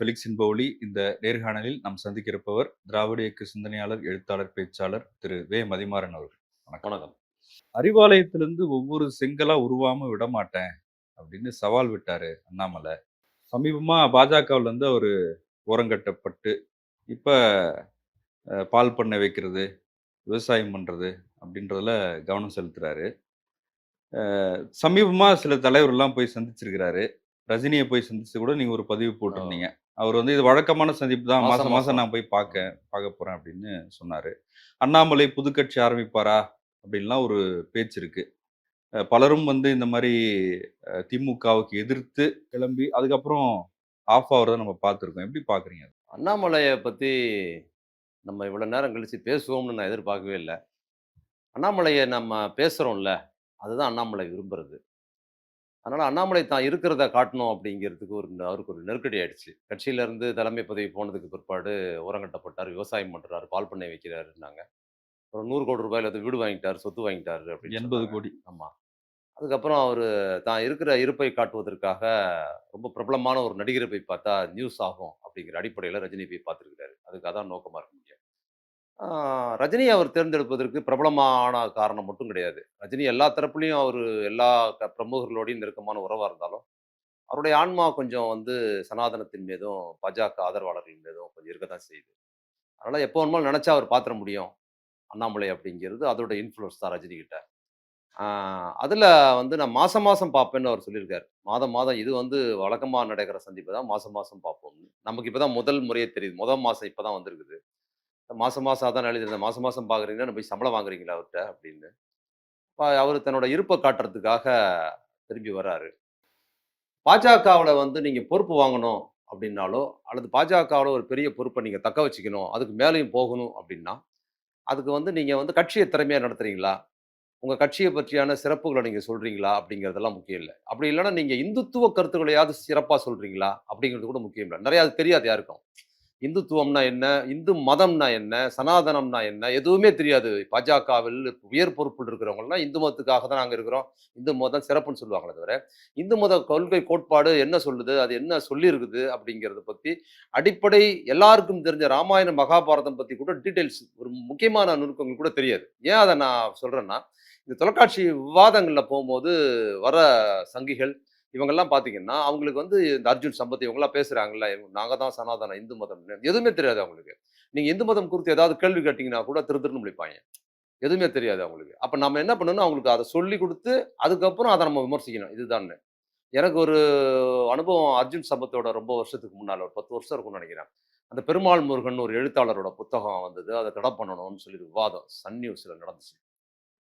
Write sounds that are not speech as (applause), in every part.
Felix இன்பவுலி இந்த நேர்காணலில் நாம் சந்திக்க இருப்பவர் திராவிட இயக்க சிந்தனையாளர் எழுத்தாளர் பேச்சாளர் திரு. வே. மதிமாறன் அவர்கள். வணக்கம். அறிவாலயத்திலிருந்து ஒவ்வொரு செங்கலா உருவாம விட மாட்டேன் அப்படின்னு சவால் விட்டாரு அண்ணாமலை. சமீபமா பாஜகவுல இருந்து அவர் ஓரங்கட்டப்பட்டு இப்ப பால் பண்ணை வைக்கிறது விவசாயம் பண்றது அப்படின்றதுல கவனம் செலுத்துறாரு. அஹ், சமீபமா சில தலைவர்லாம் போய் சந்திச்சிருக்கிறாரு. ரஜினியை போய் சந்திச்சு கூட நீங்க ஒரு பதிவு போட்டிருந்தீங்க. அவர் வந்து இது வழக்கமான சந்திப்பு தான். மாசம் மாசம் மாசம் மாசம். நான் போய் பார்க்க பார்க்க போறேன் அப்படின்னு சொன்னாரு. அண்ணாமலை புது கட்சி ஆரம்பிப்பாரா? அப்படின்லாம் ஒரு பேச்சு இருக்கு. பலரும் வந்து இந்த மாதிரி திமுகவுக்கு எதிர்த்து கிளம்பி அதுக்கப்புறம் ஆஃப் ஆகுறத நம்ம பார்த்துருக்கோம். எப்படி பாக்குறீங்க அது? அண்ணாமலையை பற்றி நம்ம இவ்வளோ நேரம் கழித்து பேசுவோம்னு நான் எதிர்பார்க்கவே இல்லை. அண்ணாமலையை நம்ம பேசுகிறோம்ல அதுதான் அண்ணாமலை விரும்புறது. அதனால் அண்ணாமலை தான் இருக்கிறத காட்டணும் அப்படிங்கிறதுக்கு ஒரு அவருக்கு ஒரு நெருக்கடி ஆயிடுச்சு. கட்சியிலேருந்து தலைமை பதவி போனதுக்கு பிற்பாடு ஓரங்கட்டப்பட்டார் விவசாயம் பண்ணுறாரு பால் பண்ணை வைக்கிறாருன்னாங்க. ஒரு நூறு கோடி ரூபாயில அது வீடு வாங்கிட்டார் சொத்து வாங்கிட்டாரு அப்படின்னு எண்பது. கோடி. ஆமாம் அதுக்கப்புறம் அவர் தான் இருக்கிற இருப்பை காட்டுவதற்காக ரொம்ப பிரபலமான ஒரு நடிகரை போய் பார்த்தா நியூஸ் ஆகும் அப்படிங்கிற அடிப்படையில் ரஜினி போய் பார்த்துருக்கிறாரு. அதுக்கு அதான் நோக்கமாக இருக்க முடியும். ரஜினி அவர் தேர்ந்தெடுப்பதற்கு பிரபலமான காரணம் மட்டும் கிடையாது. ரஜினி எல்லா தரப்புலையும் அவர் எல்லா க- பிரமுகர்களோடையும் நெருக்கமான உறவாக இருந்தாலும் அவருடைய ஆன்மா கொஞ்சம் வந்து சனாதனத்தின் மீதும் பாஜக ஆதரவாளர்களின் மீதும் கொஞ்சம் இருக்க தான் செய்யுது. அதனால் எப்போ வேணுமாலும் நினச்சா அவர் பாத்திர முடியும். அண்ணாமலை அப்படிங்கிறது அதோட இன்ஃப்ளூன்ஸ் தான் ரஜினி கிட்ட. அதில் வந்து நான் மாதம் மாதம் பார்ப்பேன்னு அவர் சொல்லியிருக்காரு. மாதம் மாதம் இது வந்து வழக்கமாக நடக்கிற சந்திப்பு தான் மாதம் மாதம் பார்ப்போம்னு. நமக்கு இப்போ தான் முதல் முறையே தெரியுது. முதல் மாதம் இப்போ தான் வந்திருக்குது. மாதம் மாதம் அதான் எழுதியிருந்தேன். மாதம் மாதம் பார்க்குறீங்கன்னா நம்ம போய் சம்பளம் வாங்குறீங்களா அவர்கிட்ட அப்படின்னு. அவர் தன்னோட இருப்பை காட்டுறதுக்காக திரும்பி வர்றாரு. பாஜகவில் வந்து நீங்கள் பொறுப்பு வாங்கணும் அப்படின்னாலோ அல்லது பாஜகவில் ஒரு பெரிய பொறுப்பை நீங்கள் தக்க வச்சுக்கணும் அதுக்கு மேலேயும் போகணும் அப்படின்னா அதுக்கு வந்து நீங்கள் வந்து கட்சியை திறமையாக நடத்துறீங்களா? உங்கள் கட்சியை பற்றியான சிறப்புகளை நீங்கள் சொல்கிறீங்களா அப்படிங்கிறதெல்லாம் முக்கியம் இல்லை. அப்படி இல்லைன்னா நீங்கள் இந்துத்துவ கருத்துக்களையாவது சிறப்பாக சொல்கிறீங்களா அப்படிங்கிறது கூட முக்கியம் இல்லை. நிறையா அது தெரியாது யாருக்கும். இந்துத்துவம்னா என்ன? இந்து மதம்னா என்ன? சனாதனம்னா என்ன? எதுவுமே தெரியாது. பாஜகவில் உயர் பொறுப்பில் இருக்கிறவங்கலாம் இந்து மதத்துக்காக தான் நாங்கள் இருக்கிறோம். இந்து மதம் சிறப்புன்னு சொல்லுவாங்களே தவிர இந்து மத கொள்கை கோட்பாடு என்ன சொல்லுது? அது என்ன சொல்லியிருக்குது அப்படிங்கிறத பற்றி அடிப்படை எல்லாருக்கும் தெரிஞ்ச ராமாயண மகாபாரதம் பற்றி கூட டீட்டெயில்ஸ் ஒரு முக்கியமான நுணுக்கங்கள் கூட தெரியாது. ஏன் அதை நான் சொல்கிறேன்னா இந்த தொலைக்காட்சி விவாதங்களில் போகும்போது வர சங்கிகள் இவங்கெல்லாம் பார்த்தீங்கன்னா அவங்களுக்கு வந்து இந்த அர்ஜுன் சம்பத் இவங்கெல்லாம் பேசுகிறாங்கல்ல நாங்கள் தான் சனாதனம் இந்து மதம் எதுவுமே தெரியாது அவங்களுக்கு. நீங்கள் இந்து மதம் குறித்து ஏதாவது கேள்வி கேட்டிங்கன்னா கூட திரு திருன்னு முடிப்பாங்க எதுவுமே தெரியாது அவங்களுக்கு. அப்போ நம்ம என்ன பண்ணணும்? அவங்களுக்கு அதை சொல்லி கொடுத்து அதுக்கப்புறம் அதை நம்ம விமர்சிக்கணும். இதுதான் எனக்கு ஒரு அனுபவம் அர்ஜுன் சம்பத்தோட ரொம்ப வருஷத்துக்கு முன்னால் ஒரு பத்து வருஷம் இருக்கும்னு நினைக்கிறேன். அந்த பெருமாள் முருகன் ஒரு எழுத்தாளரோட புத்தகம் வந்தது. அதை தடை பண்ணணும்னு சொல்லி விவாதம் சன் நியூஸில் நடந்துச்சு.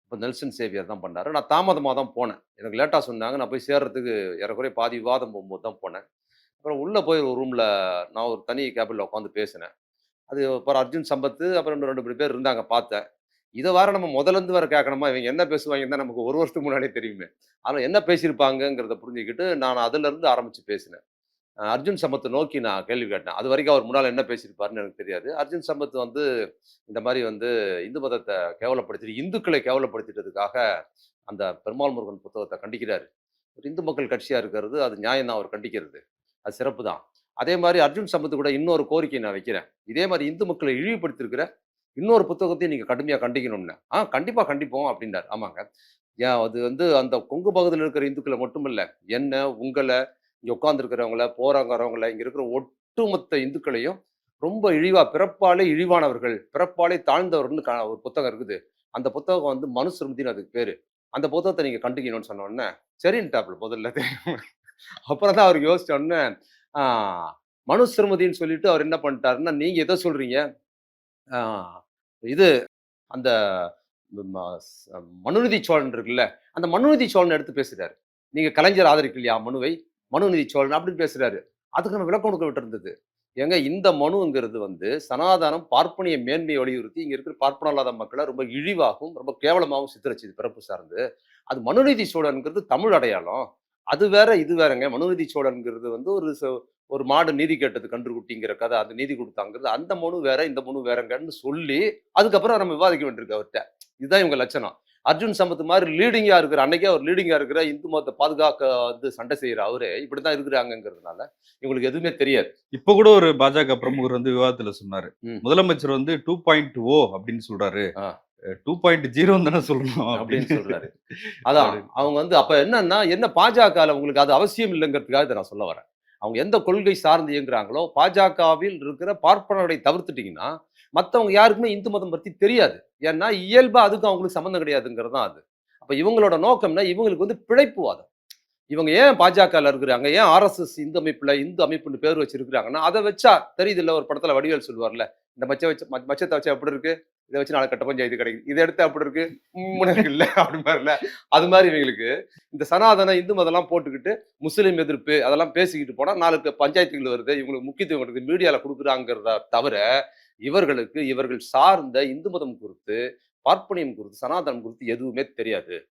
இப்போ நெல்சன் சேவியர் தான் பண்ணாரு. நான் தாமதமாக தான் போனேன். எனக்கு லேட்டாக சொன்னாங்க. நான் போய் சேர்றதுக்கு ஏறக்குறைய பாதி விவாதம் போகும்போது தான் போனேன். அப்புறம் உள்ளே போய் ஒரு ரூமில் நான் ஒரு தனி கேபிளில் உட்காந்து பேசினேன். அது அப்புறம் அர்ஜுன் சம்பத்து அப்புறம் இன்னும் ரெண்டு மூணு பேர் இருந்தாங்க பார்த்தேன். இதை வேற நம்ம முதலேருந்து வேற கேட்கணுமா இவங்க என்ன பேசுவாங்கன்னு தான் நமக்கு ஒரு வருஷத்துக்கு முன்னாடியே தெரியுமே. ஆனால் என்ன பேசியிருப்பாங்கங்கிறத புரிஞ்சுக்கிட்டு நான் அதுலேருந்து ஆரம்பித்து பேசினேன். அர்ஜுன் சம்பத்தை நோக்கி நான் கேள்வி கேட்டேன். அது வரைக்கும் அவர் முன்னால் என்ன பேசியிருப்பாருன்னு எனக்கு தெரியாது. அர்ஜுன் சம்பத் வந்து இந்த மாதிரி வந்து இந்து மதத்தை கேவலப்படுத்திட்டு இந்துக்களை கேவலப்படுத்திட்டதுக்காக அந்த பெருமாள் முருகன் புத்தகத்தை கண்டிக்கிறார். ஒரு இந்து மக்கள் கட்சியாக இருக்கிறது அது நியாயம் தான் அவர் கண்டிக்கிறது. அது சிறப்பு தான் அதே மாதிரி அர்ஜுன் சம்பத்து கூட இன்னொரு கோரிக்கை நான் வைக்கிறேன். இதே மாதிரி இந்து மக்களை இழிவுபடுத்திருக்கிற இன்னொரு புத்தகத்தையும் நீங்கள் கடுமையாக கண்டிக்கணும்னு. ஆ கண்டிப்பாக கண்டிப்போம் அப்படின்னார். ஆமாங்க. ஏன் அது வந்து அந்த கொங்கு பகுதியில் இருக்கிற இந்துக்களை மட்டுமில்லை என்ன உங்களை இங்கே உட்காந்துருக்கிறவங்கள போறாங்கிறவங்கள இங்கே இருக்கிற ஒட்டுமொத்த இந்துக்களையும் ரொம்ப இழிவா பிறப்பாலே இழிவானவர்கள் பிறப்பாலே தாழ்ந்தவர்கள்னு ஒரு புத்தகம் இருக்குது. அந்த புத்தகம் வந்து மனுஸ்மிருதினு அதுக்கு பேரு. அந்த புத்தகத்தை நீங்க கண்டுக்கணும்னு சொன்னோடனே சரின்ட்டாப்புல முதல்ல. அப்புறம் தான் அவர் யோசிச்ச உடனே ஆஹ், மனுஸ்மிருதின்னு சொல்லிட்டு அவர் என்ன பண்ணிட்டாருன்னா நீங்க எதை சொல்றீங்க? ஆஹ், இது அந்த மனுநிதி மனுநீதி சோழன் இருக்குல்ல அந்த மனுநீதி சோழன் எடுத்து பேசுறாரு. நீங்க கலைஞர் ஆதரிக்கலையா மனுவை? மனுநீதி சோழன் அப்படின்னு பேசுறாரு. அதுக்கு நம்ம விளக்கம் கொடுக்க விட்டுருந்தது. ஏங்க இந்த மனுங்கிறது வந்து சனாதனம் பார்ப்பனிய மேன்மையை வலியுறுத்தி இங்க இருக்கிற பார்ப்பன இல்லாத மக்களை ரொம்ப இழிவாகவும் ரொம்ப கேவலமாகவும் சித்தரிச்சது பிறப்பு சார்ந்து. அது மனுநீதி சோழன்ங்கிறது தமிழ் அடையாளம். அது வேற இது வேறங்க. மனுநீதி சோழன்ங்கிறது வந்து ஒரு ஒரு மாடு நீதி கேட்டது கன்று குட்டிங்கிற கதை அது நீதி கொடுத்தாங்கிறது அந்த மனு வேற இந்த மனு வேறங்கன்னு சொல்லி அதுக்கப்புறம் நம்ம விவாதிக்க வேண்டியிருக்கு அவர்கிட்ட. இதுதான் இவங்க லட்சணம். அர்ஜுன் சம்பத் மாதிரி லீடிங்கா இருக்கிற அன்னைக்கே அவர் லீடிங்கா இருக்கிற இந்து மதத்தை பாதுகாக்க வந்து சண்டை செய்யற அவரு இப்படிதான் இருக்கிறாங்கிறதுனால இவங்களுக்கு எதுவுமே தெரியாது. இப்ப கூட ஒரு பாஜக பிரமுகர் வந்து விவாதத்துல சொன்னாரு. முதலமைச்சர் வந்து டூ பாயிண்ட் ஓ அப்படின்னு சொல்றாரு. டூ பாயிண்ட் ஜீரோ தானே சொல்லணும் அப்படின்னு. சொல்றாரு. அதான் அவங்க வந்து அப்ப என்னன்னா என்ன பாஜக உங்களுக்கு அது அவசியம் இல்லைங்கிறதுக்காக இதை நான் சொல்ல வரேன். அவங்க எந்த கொள்கை சார்ந்து இயங்குறாங்களோ பாஜகவில் இருக்கிற பார்ப்பனர்களை தவிர்த்துட்டீங்கன்னா மற்றவங்க யாருக்குமே இந்து மதம் பத்தி தெரியாது. ஏன்னா இயல்பா அதுக்கும் அவங்களுக்கு சம்மந்தம் கிடையாதுங்கிறது தான் அது. அப்ப இவங்களோட நோக்கம்னா இவங்களுக்கு வந்து பிழைப்புவாதம் இவங்க ஏன் பாஜகவில் இருக்கிறாங்க? ஏன் ஆர்எஸ்எஸ் இந்து அமைப்புல இந்து அமைப்புன்னு பேர் வச்சிருக்கிறாங்கன்னா அதை வச்சா தெரியுது இல்ல ஒரு படத்துல வடிவேல் சொல்லுவார்ல இந்த மச்ச வச்ச ம- மச்சத்தை வச்சா எப்படி இருக்கு? இதை வச்சு நாளை கட்ட பஞ்சாயத்து கிடைக்குது. இதை எடுத்து அப்படி இருக்கு? முன்னாடி இல்லை அப்படி மாதிரில அது மாதிரி இவங்களுக்கு இந்த சனாதன இந்து மதம்லாம் போட்டுக்கிட்டு முஸ்லீம் எதிர்ப்பு அதெல்லாம் பேசிக்கிட்டு போனா நாளுக்கு பஞ்சாயத்துகள் வருது. இவங்களுக்கு முக்கியத்துவம் கொடுக்குது. மீடியால கொடுக்குறாங்கிறத தவிர இவர்களுக்கு இவர்கள் சார்ந்த இந்து மதம் குறித்து பார்ப்பனியம் குறித்து சனாதனம் குறித்து எதுவுமே தெரியாது.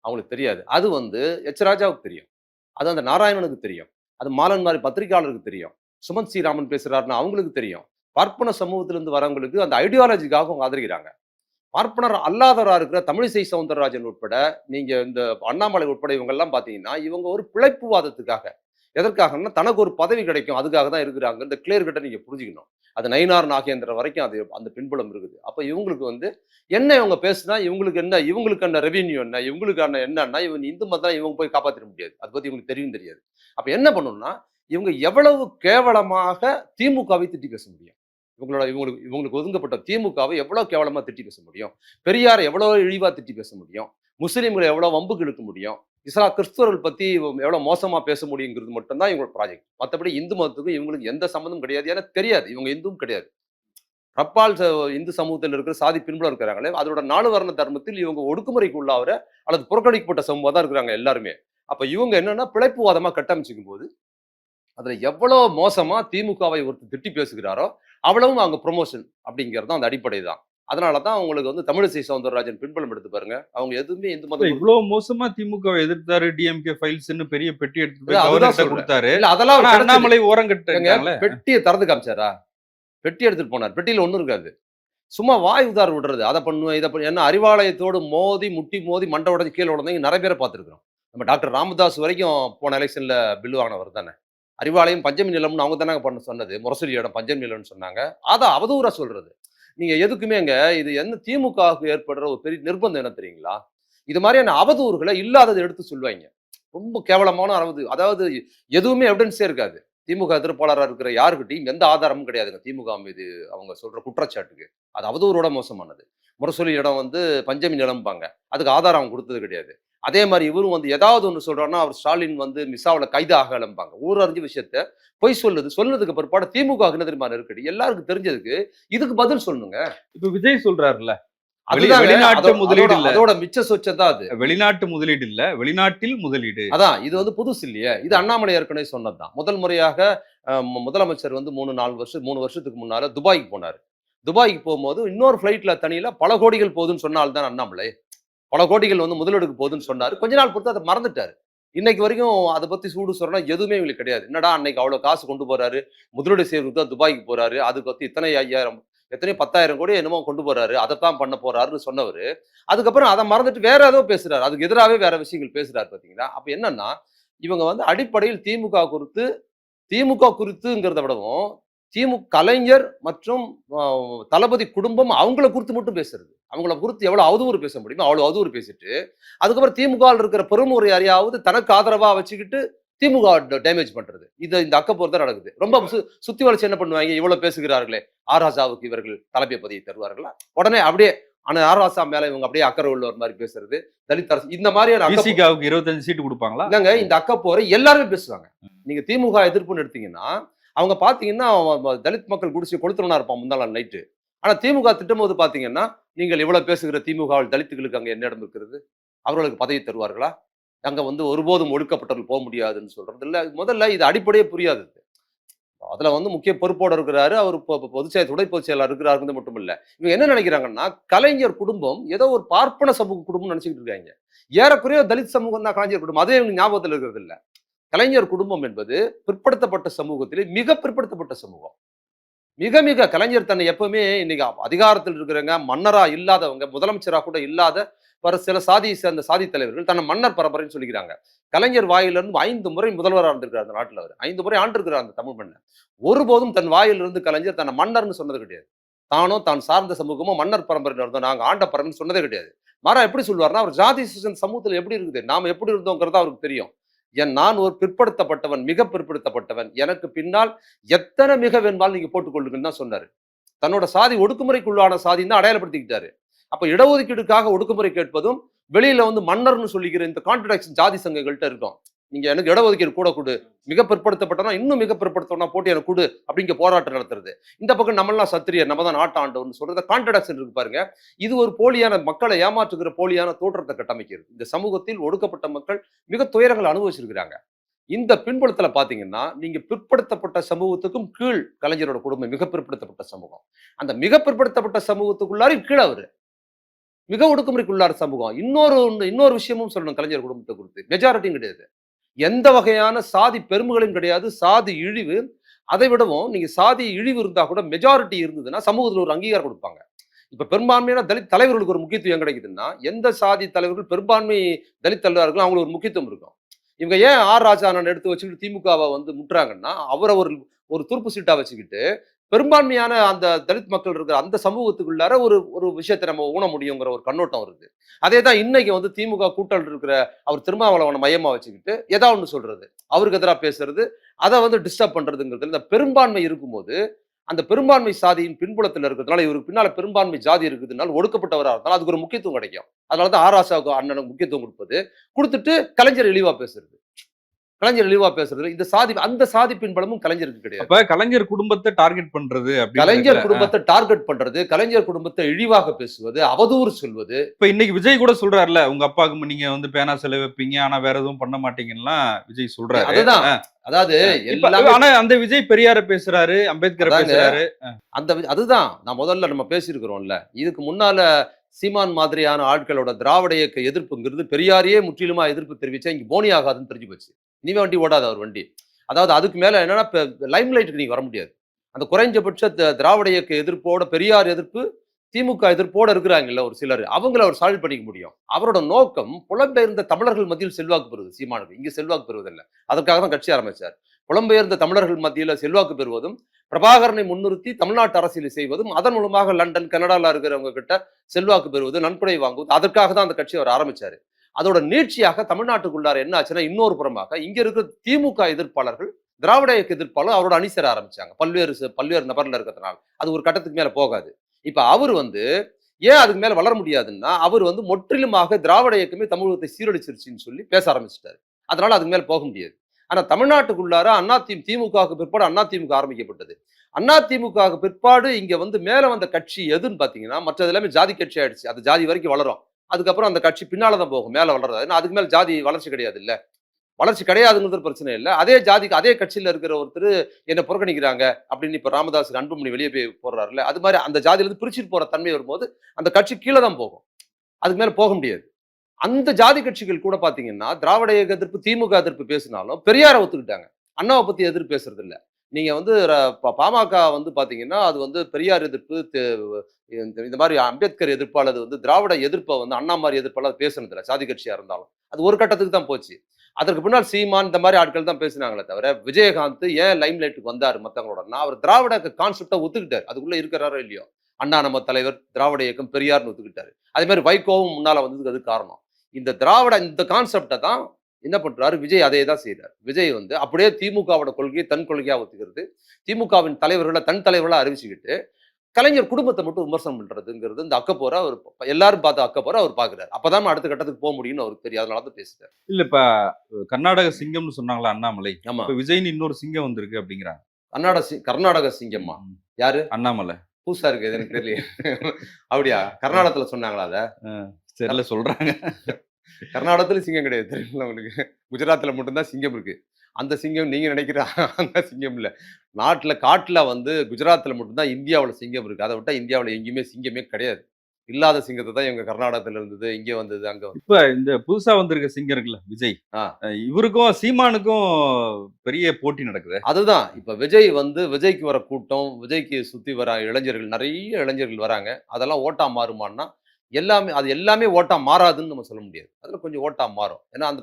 அவங்களுக்கு தெரியாது. அது வந்து எச் ராஜாவுக்கு தெரியும். அது அந்த நாராயணனுக்கு தெரியும். அது மாலன் மாதிரி பத்திரிகையாளருக்கு தெரியும். சுமந்த் ஸ்ரீராமன் பேசுறாருன்னு அவங்களுக்கு தெரியும். பார்ப்பன சமூகத்திலிருந்து வரவங்களுக்கு அந்த ஐடியாலஜிக்காக அவங்க ஆதரிக்கிறாங்க. பார்ப்பனர் அல்லாதவராக இருக்கிற தமிழிசை சவுந்தரராஜன் உட்பட நீங்க இந்த அண்ணாமலை உட்பட இவங்க எல்லாம் பாத்தீங்கன்னா இவங்க ஒரு பிழைப்புவாதத்துக்காக. எதற்காகன்னா தனக்கு ஒரு பதவி கிடைக்கும். அதுக்காக தான் இருக்கிறாங்க. இந்த கிளியர் கட்டை நீங்க புரிஞ்சுக்கணும். அது நயினார் நாகேந்திர வரைக்கும் அது அந்த பின்புலம் இருக்குது. அப்போ இவங்களுக்கு வந்து என்ன இவங்க பேசுனா இவங்களுக்கு என்ன இவங்களுக்கான ரெவின்யூ ரெவென்யூ என்ன இவங்களுக்கான என்னன்னா இவங்க இந்து மதம் இவங்க போய் காப்பாற்றிட முடியாது. அதை பற்றி இவங்களுக்கு தெரியும் தெரியாது. அப்போ என்ன பண்ணணும்னா இவங்க எவ்வளவு கேவலமாக திமுகவை திட்டி பேச முடியும்? இவங்களோட இவங்களுக்கு இவங்களுக்கு ஒதுங்கப்பட்ட திமுகவை எவ்வளோ கேவலமாக திட்டி பேச முடியும்? பெரியாரை எவ்வளோ இழிவாக திட்டி பேச முடியும்? முஸ்லீம்களை எவ்வளோ வம்புக்கு இழுக்க முடியும்? இஸ்லா கிறிஸ்துவர்கள் பற்றி எவ்வளோ மோசமா பேச முடியுங்கிறது மட்டும்தான் இவங்களோட ப்ராஜெக்ட் மற்றபடி இந்து மதத்துக்கும் இவங்களுக்கு எந்த சம்மந்தம் கிடையாது. ஏன்னா தெரியாது. இவங்க இந்துவும் கிடையாது. ரப்பால் ச- இந்து சமூகத்தில் இருக்கிற சாதி பின்புலம் இருக்கிறாங்களே அதோட நாலு வர்ண தர்மத்தில் இவங்க ஒடுக்குமுறைக்கு உள்ளாவர அல்லது புறக்கணிக்கப்பட்ட சமூகம் தான் இருக்கிறாங்க எல்லாருமே. அப்போ இவங்க என்னன்னா பிழைப்புவாதமாக கட்டமைச்சிக்கும் போது அதில் எவ்வளவு மோசமா திமுகவை ஒருத்தர் திட்டி பேசுகிறாரோ அவ்வளவும் அவங்க ப்ரொமோஷன் அப்படிங்கிறது தான் அந்த அடிப்படை தான் அதனால தான் அவங்களுக்கு வந்து தமிழிசை சவுந்தரராஜன் பின்புலம் எடுத்து பாருங்க. அவங்க எதுவுமே இந்து மதம் இவ்வளவு மோசமா திமுகவை எதிர்த்தாரு டிஎம்கே ஃபைல்ஸ்னு பெரிய பெட்டி எடுத்து. கொடுத்தாரு. இல்ல அதெல்லாம். அண்ணாமலை ஏங்க, ஓரங்கட்டாங்களே பெட்டியை திறந்து காமிச்சாரா? பெட்டி எடுத்துட்டு போனார். பெட்டியில ஒண்ணும் இருக்காது. சும்மா வாய் உதார் விடுறது. அதை பண்ணுவேன் இதை பண்ணு என்ன அறிவாலயத்தோடு மோதி முட்டி மோதி மண்டை உடஞ்சி கீழே உடனே நிறைய பேரை பார்த்துருக்கோம் நம்ம டாக்டர் ராமதாஸ் வரைக்கும் போன எலெக்ஷன்ல பில்லு வாங்கினவர் தானே. அறிவாலயம் பஞ்சமி நிலம்னு அவங்க தானே பண்ண சொன்னது. முரசொலி இடம் பஞ்சமி நிலம்னு சொன்னாங்க. அதை அவதூறா சொல்றது. நீங்க எதுக்குமேங்க இது என்ன திமுகவுக்கு ஏற்படுற ஒரு பெரிய நிர்பந்தம் என்ன தெரியுங்களா? இது மாதிரியான அவதூறுகளை இல்லாததை எடுத்து சொல்லுவாங்க. ரொம்ப கேவலமான அவது அதாவது எதுவுமே எவிடன்ஸே இருக்காது. திமுக எதிர்ப்பாளராக இருக்கிற யாருக்கிட்டையும் எந்த ஆதாரமும் கிடையாதுங்க. திமுக மீது அவங்க சொல்ற குற்றச்சாட்டுக்கு. அது அவதூறோட மோசமானது. முரசொலி இடம் வந்து பஞ்சமி நிலம்பாங்க. அதுக்கு ஆதாரம் அவங்க கொடுத்தது கிடையாது. அதே மாதிரி இவரும் வந்து ஏதாவது ஒன்று சொல்றாருன்னா அவர் ஸ்டாலின் வந்து மிஸ்ஸாவில் கைது ஆகலம்பாங்க ஊர் அறிஞ்ச விஷயத்த பொய் சொல்லுது. சொன்னதுக்கு பிற்பாடு திமுக தெரியுமா நெருக்கடி? எல்லாருக்கும் தெரிஞ்சதுக்கு இதுக்கு பதில் சொல்லணுங்க இப்ப விஜய் சொல்றாருல்ல. வெளிநாட்டு முதலீடு இல்ல. அதோட மிச்ச சொச்சம் அது. வெளிநாட்டு முதலீடு இல்ல. வெளிநாட்டில் முதலீடு. அதான் இது வந்து புதுசு இல்லையே. இது அண்ணாமலை ஏற்கனவே சொன்னதுதான். முதல் முறையாக முதலமைச்சர் வந்து மூணு நாலு வருஷம் மூணு வருஷத்துக்கு முன்னால துபாய்க்கு போனார். துபாய்க்கு போகும்போது இன்னொரு ஃபிளைட்ல தனியில பல கோடிகள் போகுதுன்னு சொன்னால் தான் அண்ணாமலை. பல கோடிகள் வந்து முதலீடுக்கு போகுதுன்னு சொன்னார். கொஞ்ச நாள் பொறுத்து அதை மறந்துட்டாரு. இன்னைக்கு வரைக்கும் அதை பத்தி சூடு சொல்றா எதுவுமே இவங்களுக்கு கிடையாது. என்னடா அன்னைக்கு அவ்வளவு காசு கொண்டு போறாரு? முதலீடு செய்யறதுக்கு தான் துபாய்க்கு போறாரு. அதுக்கு வந்து இத்தனை ஐயாயிரம் எத்தனையோ பத்தாயிரம் கோடி என்னமோ கொண்டு போறாரு. அதைத்தான் பண்ண போறாருன்னு சொன்னவர். அதுக்கப்புறம் அதை மறந்துட்டு வேற ஏதோ பேசுறாரு. அதுக்கு எதிராகவே வேற விஷயங்கள் பேசுறாரு பாத்தீங்களா? அப்ப என்னன்னா இவங்க வந்து அடிப்படையில் திமுக குறித்து திமுக குறித்துங்கிறத விடவும் திமுக கலைஞர் மற்றும் தளபதி குடும்பம் அவங்கள குறித்து மட்டும் பேசுறது. அவங்கள குறித்து எவ்வளவு அவதூறு பேச முடியுமோ அவ்வளவு அவதூறு பேசிட்டு அதுக்கப்புறம் திமுக இருக்கிற பெருமுறை யாரையாவது தனக்கு ஆதரவா வச்சுக்கிட்டு திமுக டேமேஜ் பண்றது. இது இந்த அக்கப்போர் தான் நடக்குது. ரொம்ப சுத்தி வளைச்சு என்ன பண்ணுவாங்க? இவ்வளவு பேசுகிறார்களே. ஆர் ராசாவுக்கு இவர்கள் தலைமை பதவி தருவார்களா? உடனே அப்படியே ஆனா ஆர் ராசா மேல இவங்க அப்படியே அக்கறை உள்ளவர் மாதிரி பேசுறது. தலித் அரசு இந்த மாதிரியான இருபத்தஞ்சு சீட்டு கொடுப்பாங்களா? இல்லங்க இந்த அக்கப்போரை எல்லாருமே பேசுவாங்க. நீங்க திமுக எதிர்ப்புன்னு எடுத்தீங்கன்னா அவங்க பாத்தீங்கன்னா அவன் தலித் மக்கள் குடிச்சு கொளுத்துறவனா இருப்பான் முந்தாள் நைட்டு. ஆனால் திமுக திட்டும் போது பாத்தீங்கன்னா நீங்கள் இவ்வளோ பேசுகிற திமுக தலித்துகளுக்கு அங்க என்ன இடம் இருக்கிறது? அவர்களுக்கு பதவி தருவார்களா? அங்க வந்து ஒருபோதும் ஒடுக்கப்பட்டவர்கள் போக முடியாதுன்னு சொல்றது இல்ல முதல்ல இது அடிப்படையே புரியாது. அதுல வந்து முக்கிய பொறுப்போட இருக்கிறாரு. அவர் பொ- துணை பொதுச் செயலாளர் இருக்கிறாருங்கிறது மட்டும் இல்ல. இவங்க என்ன நினைக்கிறாங்கன்னா கலைஞர் குடும்பம் ஏதோ ஒரு பார்ப்பன சமூக குடும்பம் நினச்சிக்கிட்டு இருக்காங்க. ஏறக்குறைய தலித் சமூகம் தான் கலைஞர் குடும்பம். அதே இவங்க ஞாபகத்தில் இருக்கிறது இல்ல. கலைஞர் குடும்பம் என்பது பிற்படுத்தப்பட்ட சமூகத்திலே மிக பிற்படுத்தப்பட்ட சமூகம். மிக மிக கலைஞர் தன்னை எப்பவுமே இன்னைக்கு அதிகாரத்தில் இருக்கிறவங்க மன்னரா இல்லாதவங்க முதலமைச்சரா கூட இல்லாத வர சில சாதியை சேர்ந்த சாதி தலைவர்கள் தன்னை மன்னர் பரம்பரைன்னு சொல்லிக்கிறாங்க. கலைஞர் வாயிலிருந்து ஐந்து முறை முதல்வராக இருந்திருக்கார் அந்த நாட்டில் அவர். ஐந்து முறை ஆண்டிருக்கிறார் அந்த தமிழ் மன்னர் ஒருபோதும் தன் வாயிலிருந்து கலைஞர் தன்னை மன்னர்னு சொன்னது கிடையாது. தானோ தான் சார்ந்த சமூகமோ மன்னர் பரம்பரையில் இருந்தோம் நாங்க ஆண்ட பரம்பரைன்னு சொன்னதே கிடையாது. மாறா எப்படி சொல்லுவார்னா அவர் ஜாதி சமூகத்தில் எப்படி இருக்குது? நாம எப்படி இருந்தோங்கிறது அவருக்கு தெரியும். என் நான் ஒரு பிற்படுத்தப்பட்டவன் மிக பிற்படுத்தப்பட்டவன். எனக்கு பின்னால் எத்தனை மிக வேணுமாலும் நீங்க போட்டுக்கொள்ளுங்கன்னு தான் சொன்னாரு. தன்னோட சாதி ஒடுக்குமுறைக்குள்ளான சாதின்னு தான் அடையாளப்படுத்திக்கிட்டாரு. அப்ப இடஒதுக்கீடுக்காக ஒடுக்குமுறை கேட்பதும் வெளியில வந்து மன்னர்னு சொல்லிக்கிற இந்த கான்ட்ரடாக்ஷன் ஜாதி சங்கங்கள்ட்ட இருக்கும். நீங்க எனக்கு இடஒதுக்கீடு கூட கொடு. மிக பிற்படுத்தப்பட்டனா இன்னும் மிக பிற்படுத்தோம்னா போட்டி எனக்கு கொடு அப்படிங்க போராட்டம் நடத்துறது. இந்த பக்கம் நம்மளாம் சத்திரியர் நம்ம தான் நாட்டாண்டவர்னு சொல்றது கான்ட்ரடாக்ஷன் இருக்கு பாருங்க. இது ஒரு போலியான மக்களை ஏமாற்றுகிற போலியான தோற்றத்தை கட்டமைக்கிறது. இந்த சமூகத்தில் ஒடுக்கப்பட்ட மக்கள் மிக துயரங்களை அனுபவிச்சிருக்கிறாங்க. இந்த பின்புலத்துல பாத்தீங்கன்னா நீங்க பிற்படுத்தப்பட்ட சமூகத்துக்கும் கீழ் கலைஞரோட குடும்பம் மிக பிற்படுத்தப்பட்ட சமூகம். அந்த மிக பிற்படுத்தப்பட்ட சமூகத்துக்குள்ளாரும் கீழே அவரு. மிக ஒடுக்குமுறைக்குள்ளார சமூகம். இன்னொரு ஒண்ணு- இன்னொரு விஷயமும் சொல்லணும் கலைஞர் குடும்பத்தை குறித்து. மெஜாரிட்டியும் கிடையாது. எந்த வகையான சாதி பெருமைகளும் கிடையாது சாதி இழிவு. அதை விடவும் நீங்க சாதி இழிவு இருந்தா கூட மெஜாரிட்டி இருந்ததுன்னா சமூகத்தில் ஒரு அங்கீகாரம் கொடுப்பாங்க. இப்ப பெரும்பான்மையான தலித் தலைவர்களுக்கு ஒரு முக்கியத்துவம் கிடைக்குதுன்னா எந்த சாதி தலைவர்கள் பெரும்பான்மை தலித் தலைவர்கள் அவங்களுக்கு ஒரு முக்கியத்துவம் இருக்கும். இவங்க ஏன் ஆர் ராஜானன் எடுத்து வச்சுக்கிட்டு திமுகவை வந்து முட்டுறாங்கன்னா அவரை ஒரு ஒரு துருப்பு சீட்டா வச்சுக்கிட்டு பெரும்பான்மையான அந்த தலித் மக்கள் இருக்கிற அந்த சமூகத்துக்குள்ளார ஒரு ஒரு விஷயத்தை நம்ம ஊன முடியுங்கிற ஒரு கண்ணோட்டம் வருது. அதே தான் இன்னைக்கு வந்து திமுக கூட்டல் இருக்கிற அவர் திருமாவளவனை மையமா வச்சுக்கிட்டு ஏதாவது ஒன்று சொல்றது? அவருக்கு எதிராக பேசுறது? அதை வந்து டிஸ்டர்ப் பண்றதுங்கிறது இந்த பெரும்பான்மை இருக்கும்போது அந்த பெரும்பான்மை சாதியின் பின்புலத்தில் இருக்கிறதுனால இவருக்கு பின்னால பெரும்பான்மை ஜாதி இருக்குதுனால ஒடுக்கப்பட்டவராக இருந்தாலும் அதுக்கு ஒரு முக்கியத்துவம் கிடைக்கும். அதனால தான் ஆராசாவுக்கு அண்ணனுக்கு முக்கியத்துவம் கொடுப்பது. கொடுத்துட்டு கலைஞர் இழிவா பேசுறது. கலைஞர் இழிவா பேசுறது இந்த சாதி அந்த சாதி பின்பலமும் கலைஞருக்கு கிடையாது. கலைஞர் குடும்பத்தை டார்கெட் பண்றது கலைஞர் குடும்பத்தை டார்கெட் பண்றது கலைஞர் குடும்பத்தை இழிவாக பேசுவது அவதூறு சொல்வது. இப்ப இன்னைக்கு விஜய் கூட சொல்றாருல உங்க அப்பாவுக்கு நீங்க வந்து பேனா செலவு வைப்பீங்க ஆனா வேற எதுவும் பண்ண மாட்டீங்கன்னா விஜய் சொல்றாரு. அதுதான். அதாவது ஆனா அந்த விஜய் பெரியார பேசுறாரு அம்பேத்கர். பேசுறாரு. அந்த அதுதான். நான் முதல்ல நம்ம பேசியிருக்கிறோம்ல. இதுக்கு முன்னால சீமான் மாதிரியான ஆட்களோட திராவிட இயக்க எதிர்ப்புங்கிறது பெரியாரையே முற்றிலுமா எதிர்ப்பு தெரிவிச்சா இங்க போனி ஆகாதுன்னு தெரிஞ்சு போச்சு. இனிமே வண்டி ஓடாது அவர் வண்டி. அதாவது அதுக்கு மேல என்னன்னா லைம் லைட்டுக்கு நீங்க வர முடியாது. அந்த குறைஞ்சபட்ச த- திராவிட இயக்க எதிர்ப்போட பெரியார் எதிர்ப்பு திமுக எதிர்ப்போட இருக்கிறாங்கல்ல ஒரு சிலர் அவங்கள அவர் சால்வ் பண்ணிக்க முடியும். அவரோட நோக்கம் புலம்பெயர்ந்த தமிழர்கள் மத்தியில் செல்வாக்கு பெறுவது சீமானுக்கு இங்கே செல்வாக்கு பெறுவதில்லை. அதற்காக தான் கட்சி ஆரம்பித்தார் புலம்பெயர்ந்த தமிழர்கள் மத்தியில் செல்வாக்கு பெறுவதும் பிரபாகரனை முன்னிறுத்தி தமிழ்நாட்டு அரசியலை செய்வதும் அதன் மூலமாக லண்டன் கனடால இருக்கிறவங்க கிட்ட செல்வாக்கு பெறுவது நன்கொடை வாங்குவது அதற்காக தான் அந்த கட்சி அவர் ஆரம்பிச்சாரு. அதோட நீட்சியாக தமிழ்நாட்டுக்குள்ளார என்ன ஆச்சுன்னா இன்னொரு புறமாக இங்க இருக்கிற திமுக எதிர்ப்பாளர்கள் திராவிட இயக்க எதிர்ப்பாளர் அவரோட அணி சேர ஆரம்பிச்சாங்க. பல்வேறு பல்வேறு நபர்ல இருக்கிறதுனால. அது ஒரு கட்டத்துக்கு மேல போகாது. இப்ப அவர் வந்து ஏன் அதுக்கு மேல வளர முடியாதுன்னா அவர் வந்து முற்றிலுமாக திராவிட இயக்கமே தமிழகத்தை சீரழிச்சிருச்சுன்னு சொல்லி பேச ஆரம்பிச்சிட்டாரு. அதனால அதுக்கு மேல போக முடியாது. ஆனா தமிழ்நாட்டுக்குள்ளார அண்ணா தி திமுகவுக்கு பிற்பாடு அண்ணா திமுக ஆரம்பிக்கப்பட்டது. அண்ணா திமுகவுக்கு பிற்பாடு இங்க வந்து மேல வந்த கட்சி எதுன்னு பாத்தீங்கன்னா மற்றது எல்லாமே ஜாதி கட்சி ஆயிடுச்சு. அது ஜாதி வரைக்கும் வளரும். அதுக்கப்புறம் அந்த கட்சி பின்னால தான் போகும் மேலே வளர்றது. ஏன்னா அதுக்கு மேலே ஜாதி வளர்ச்சி கிடையாது இல்லை வளர்ச்சி கிடையாதுங்கிறது பிரச்சனை இல்லை. அதே ஜாதிக்கு அதே கட்சியில இருக்கிற ஒருத்தர் என்ன புறக்கணிக்கிறாங்க அப்படின்னு இப்போ ராமதாஸ் அன்புமணி வெளியே போய் போடுறாருல்ல அது மாதிரி அந்த ஜாதியிலேருந்து பிரிச்சுட்டு போற தன்மை வரும்போது அந்த கட்சி கீழே தான் போகும். அதுக்கு மேலே போக முடியாது. அந்த ஜாதி கட்சிகள் கூட பாத்தீங்கன்னா திராவிட இயக்க எதிர்ப்பு திமுக எதிர்ப்பு பேசினாலும் பெரியாரை ஒத்துக்கிட்டாங்க. அண்ணாவை பத்தி எதிர்ப்பு பேசுறது இல்லை நீங்க வந்து ர- பாமக வந்து பாத்தீங்கன்னா அது வந்து பெரியார் எதிர்ப்பு இந்த இந்த மாதிரி அம்பேத்கர் எதிர்ப்பு அல்லது வந்து திராவிட எதிர்ப்பை வந்து அண்ணா மாதிரி எதிர்ப்பெல்லாம் பேசுனதில்ல சாதி கட்சியா இருந்தாலும். அது ஒரு கட்டத்துக்கு தான் போச்சு. அதற்கு பின்னால் சீமான் இந்த மாதிரி ஆட்கள் தான் பேசினாங்களே தவிர விஜயகாந்த் ஏன் லைம் லைட்டுக்கு வந்தார் மற்றவங்களோட நான் அவர் திராவிட கான்செப்டை ஒத்துக்கிட்டார். அதுக்குள்ள இருக்கிறாரோ இல்லையோ? அண்ணா நம்ம தலைவர் திராவிட இயக்கம் பெரியார்னு ஒத்துக்கிட்டாரு. அதே மாதிரி வைகோவும் முன்னால வந்ததுக்கு அது காரணம். இந்த திராவிட இந்த கான்செப்டை தான் என்ன பண்றாரு? விஜய் அதே தான் செய்றாரு. விஜய் வந்து அப்படியே திமுகவோட கொள்கையை தன் கொள்கையா ஒத்துக்கிறது திமுகவின் தலைவர்களை தன் தலைவர்களா அறிவிச்சுக்கிட்டு கலைஞர் குடும்பத்தை மட்டும் விமர்சனம் பண்றதுங்கிறது இந்த அக்கப்போற அவர் எல்லாரும் பார்த்த அக்கப்போற அவர் பாக்குறாரு அப்பதான் அடுத்த கட்டத்துக்கு போக முடியும்னு அவருக்கு தெரியும். அதனால தான் பேசுறாரு இல்ல இப்ப கர்நாடக சிங்கம்னு சொன்னாங்களா அண்ணாமலை? ஆமா. இப்ப விஜய்னு இன்னொரு சிங்கம் வந்திருக்கு அப்படிங்கிறாங்க. கர்நாடக கர்நாடக சிங்கம்மா. யாரு? அண்ணாமலை. புதுசா இருக்கு எனக்கு தெரியல (laughs) அப்படியா? கர்நாடகத்துல சொன்னாங்களா அத? தெரியல சொல்றாங்க. கர்நாடகத்துல சிங்கம் கிடையாது தெரியுங்களா உங்களுக்கு? குஜராத்ல மட்டும்தான் சிங்கம் இருக்கு. அந்த சிங்கம் நீங்க நினைக்கிற அந்த சிங்கம் இல்ல. நாட்டுல காட்டுல வந்து குஜராத்ல மட்டும்தான் இந்தியாவுல சிங்கம் இருக்கு. அதை விட்டா இந்தியாவுல எங்கேயுமே சிங்கமே கிடையாது. இல்லாத சிங்கத்தை தான் இவங்க கர்நாடகத்துல இருந்தது இங்க வந்தது அங்க. இப்ப இந்த புதுசா வந்திருக்க சிங்கர் இருக்குல்ல விஜய். இவருக்கும் சீமானுக்கும் பெரிய போட்டி நடக்குது. அதுதான். இப்ப விஜய் வந்து விஜய்க்கு வர கூட்டம் விஜய்க்கு சுத்தி வர இளைஞர்கள் நிறைய இளைஞர்கள் வராங்க. அதெல்லாம் ஓட்டா மாறுமான்னா எல்லாமே அது எல்லாமே ஓட்டா மாறாதுன்னு நம்ம சொல்ல முடியாது. அதில் கொஞ்சம் ஓட்டா மாறும். ஏன்னா அந்த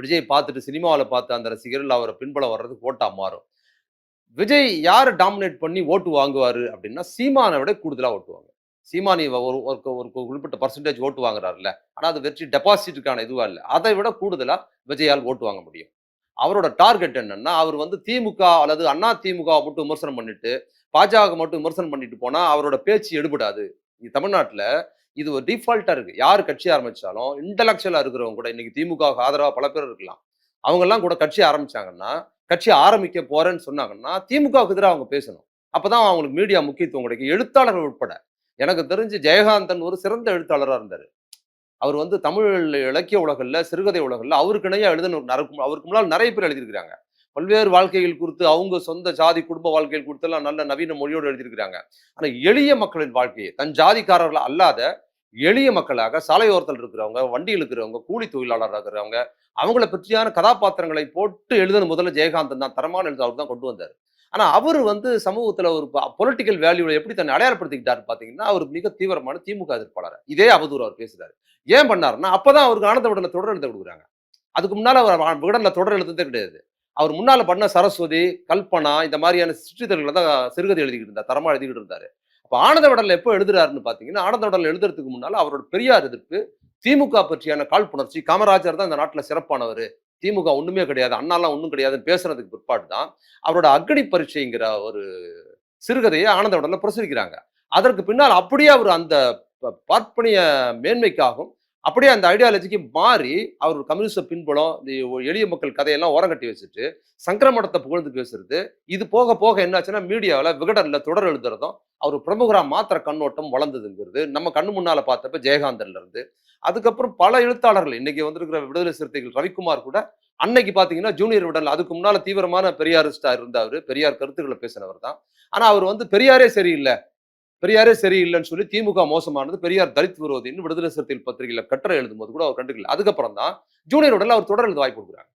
விஜய் பார்த்துட்டு சினிமாவில் பார்த்து அந்த ரசிகர்கள் அவரை பின்பலம் வர்றதுக்கு ஓட்டா மாறும். விஜய் யார் டாமினேட் பண்ணி ஓட்டு வாங்குவார் அப்படின்னா சீமானை விட கூடுதலாக ஓட்டுவாங்க. சீமானி ஒரு ஒரு ஒரு குறிப்பிட்ட பர்சன்டேஜ் ஓட்டு வாங்குறாருல்ல. ஆனால் அது வெற்றி டெபாசிட்டுக்கான இதுவாக இல்லை. அதை விட கூடுதலாக விஜயால் ஓட்டு வாங்க முடியும். அவரோட டார்கெட் என்னன்னா அவர் வந்து திமுக அல்லது அண்ணா திமுக மட்டும் விமர்சனம் பண்ணிட்டு பாஜக மட்டும் விமர்சனம் பண்ணிட்டு போனால் அவரோட பேச்சு எடுபடாது. தமிழ்நாட்டில் இது ஒரு டிஃபால்ட்டா இருக்கு. யார் கட்சி ஆரம்பிச்சாலும் இன்டலெக்சுவலா இருக்கிறவங்க கூட இன்னைக்கு திமுக ஆதரவாக ஆதரவா பல பேர் இருக்கலாம். அவங்க எல்லாம் கூட கட்சி ஆரம்பிச்சாங்கன்னா கட்சி ஆரம்பிக்க போறேன்னு சொன்னாங்கன்னா திமுகவுக்கு எதிராக அவங்க பேசணும். அப்பதான் அவங்களுக்கு மீடியா முக்கியத்துவம் கிடைக்கும். எழுத்தாளர்கள் உட்பட. எனக்கு தெரிஞ்சு ஜெயகாந்தன் ஒரு சிறந்த எழுத்தாளராக இருந்தார். அவர் வந்து தமிழ் இலக்கிய உலகில் சிறுகதை உலகில் அவருக்கு இணையா எழுதுன அவருக்கு முன்னால் நிறைய பேர் எழுதியிருக்கிறாங்க. பல்வேறு வாழ்க்கைகள் குறித்து அவங்க சொந்த ஜாதி குடும்ப வாழ்க்கையில் குறித்து எல்லாம் நல்ல நவீன மொழியோடு எழுதியிருக்கிறாங்க. ஆனால் எளிய மக்களின் வாழ்க்கையை தன் ஜாதிக்காரர்கள் அல்லாத எளிய மக்களாக சாலையோரத்தில் இருக்கிறவங்க வண்டியில் இருக்கிறவங்க கூலி தொழிலாளராக இருக்கிறவங்க அவங்கள பற்றியான கதாபாத்திரங்களை போட்டு எழுதுன முதல்ல ஜெயகாந்தன் தான் தரமான எழுத அவர் தான் கொண்டு வந்தார். ஆனால் அவர் வந்து சமூகத்தில் ஒரு பொலிட்டிக்கல் வேல்யூல எப்படி தன்னை அடையாளப்படுத்திக்கிட்டாரு பார்த்தீங்கன்னா அவர் மிக தீவிரமான திமுக எதிர்ப்பாளர். இதே அவதூறு அவர் பேசுகிறார் ஏன் பண்ணாருன்னா அப்பதான் அவருக்கு ஆனந்த விடல தொடர் எழுத கொடுக்குறாங்க. அதுக்கு முன்னால் அவர் விடனில் தொடர் எழுதுனதே கிடையாது. அவர் முன்னால் பண்ண சரஸ்வதி கல்பனா இந்த மாதிரியான சிற்றிதழ்களை தான் சிறுகதை எழுதிக்கிட்டு இருந்தார் தரமாக எழுதிக்கிட்டு இருந்தார். இப்போ ஆனந்த எப்போ எழுதுறாருன்னு பார்த்தீங்கன்னா ஆனந்த விடல் எழுதுறதுக்கு முன்னால் அவரோட பெரியார் எதிர்ப்பு திமுக பற்றியான காழ்ப்புணர்ச்சி காமராஜர் தான் இந்த நாட்டில் சிறப்பானவர். திமுக ஒன்றுமே கிடையாது அண்ணாலாம் ஒன்றும் கிடையாதுன்னு பேசுறதுக்கு பிற்பாடு தான் அவரோட அக்னி பரீட்சைங்கிற ஒரு சிறுகதையை ஆனந்த விடல பிரசுரிக்கிறாங்க. அதற்கு பின்னால் அப்படியே அவர் அந்த ப- பார்ப்பனிய மேன்மைக்காகவும் அப்படியே அந்த ஐடியாலஜிக்கு மாறி அவர் கம்யூனிஸ்ட பின்புலம் இந்த எளிய மக்கள் கதையெல்லாம் ஓரங்கட்டி வச்சுட்டு சங்கரமடத்தை புகழ்ந்து பேசுறது. இது போக போக என்னாச்சுன்னா மீடியாவில் விகடனில் தொடர் எழுதுறதும் அவர் பிரமுகரா மாத்திர கண்ணோட்டம் வளர்ந்ததுங்கிறது நம்ம கண்ணு முன்னால் பார்த்தப்ப ஜெயகாந்தன்ல இருந்து. அதுக்கப்புறம் பல எழுத்தாளர்கள் இன்னைக்கு வந்திருக்கிற விடுதலை சிறுத்தைகள் ரவிக்குமார் கூட அன்னைக்கு பார்த்தீங்கன்னா ஜூனியர் விடல் அதுக்கு முன்னால் தீவிரமான பெரியாரிஸ்டா இருந்தார். பெரியார் கருத்துக்களை பேசினவர் தான். ஆனால் அவர் வந்து பெரியாரே சரியில்லை. பெரியாரே சரியில்லைன்னு சொல்லி திமுக மோசமானது பெரியார் தலித் விரோதின்னு விடுதலை சிறுத்தைகள் பத்திரிகையில கட்டுரை எழுதும்போது கூட அவர் கண்டுக்கல. அதுக்கப்புறம் தான் ஜூனியர் உடல் அவர் தொடர் எழுத வாய்ப்பு கொடுக்குறாங்க.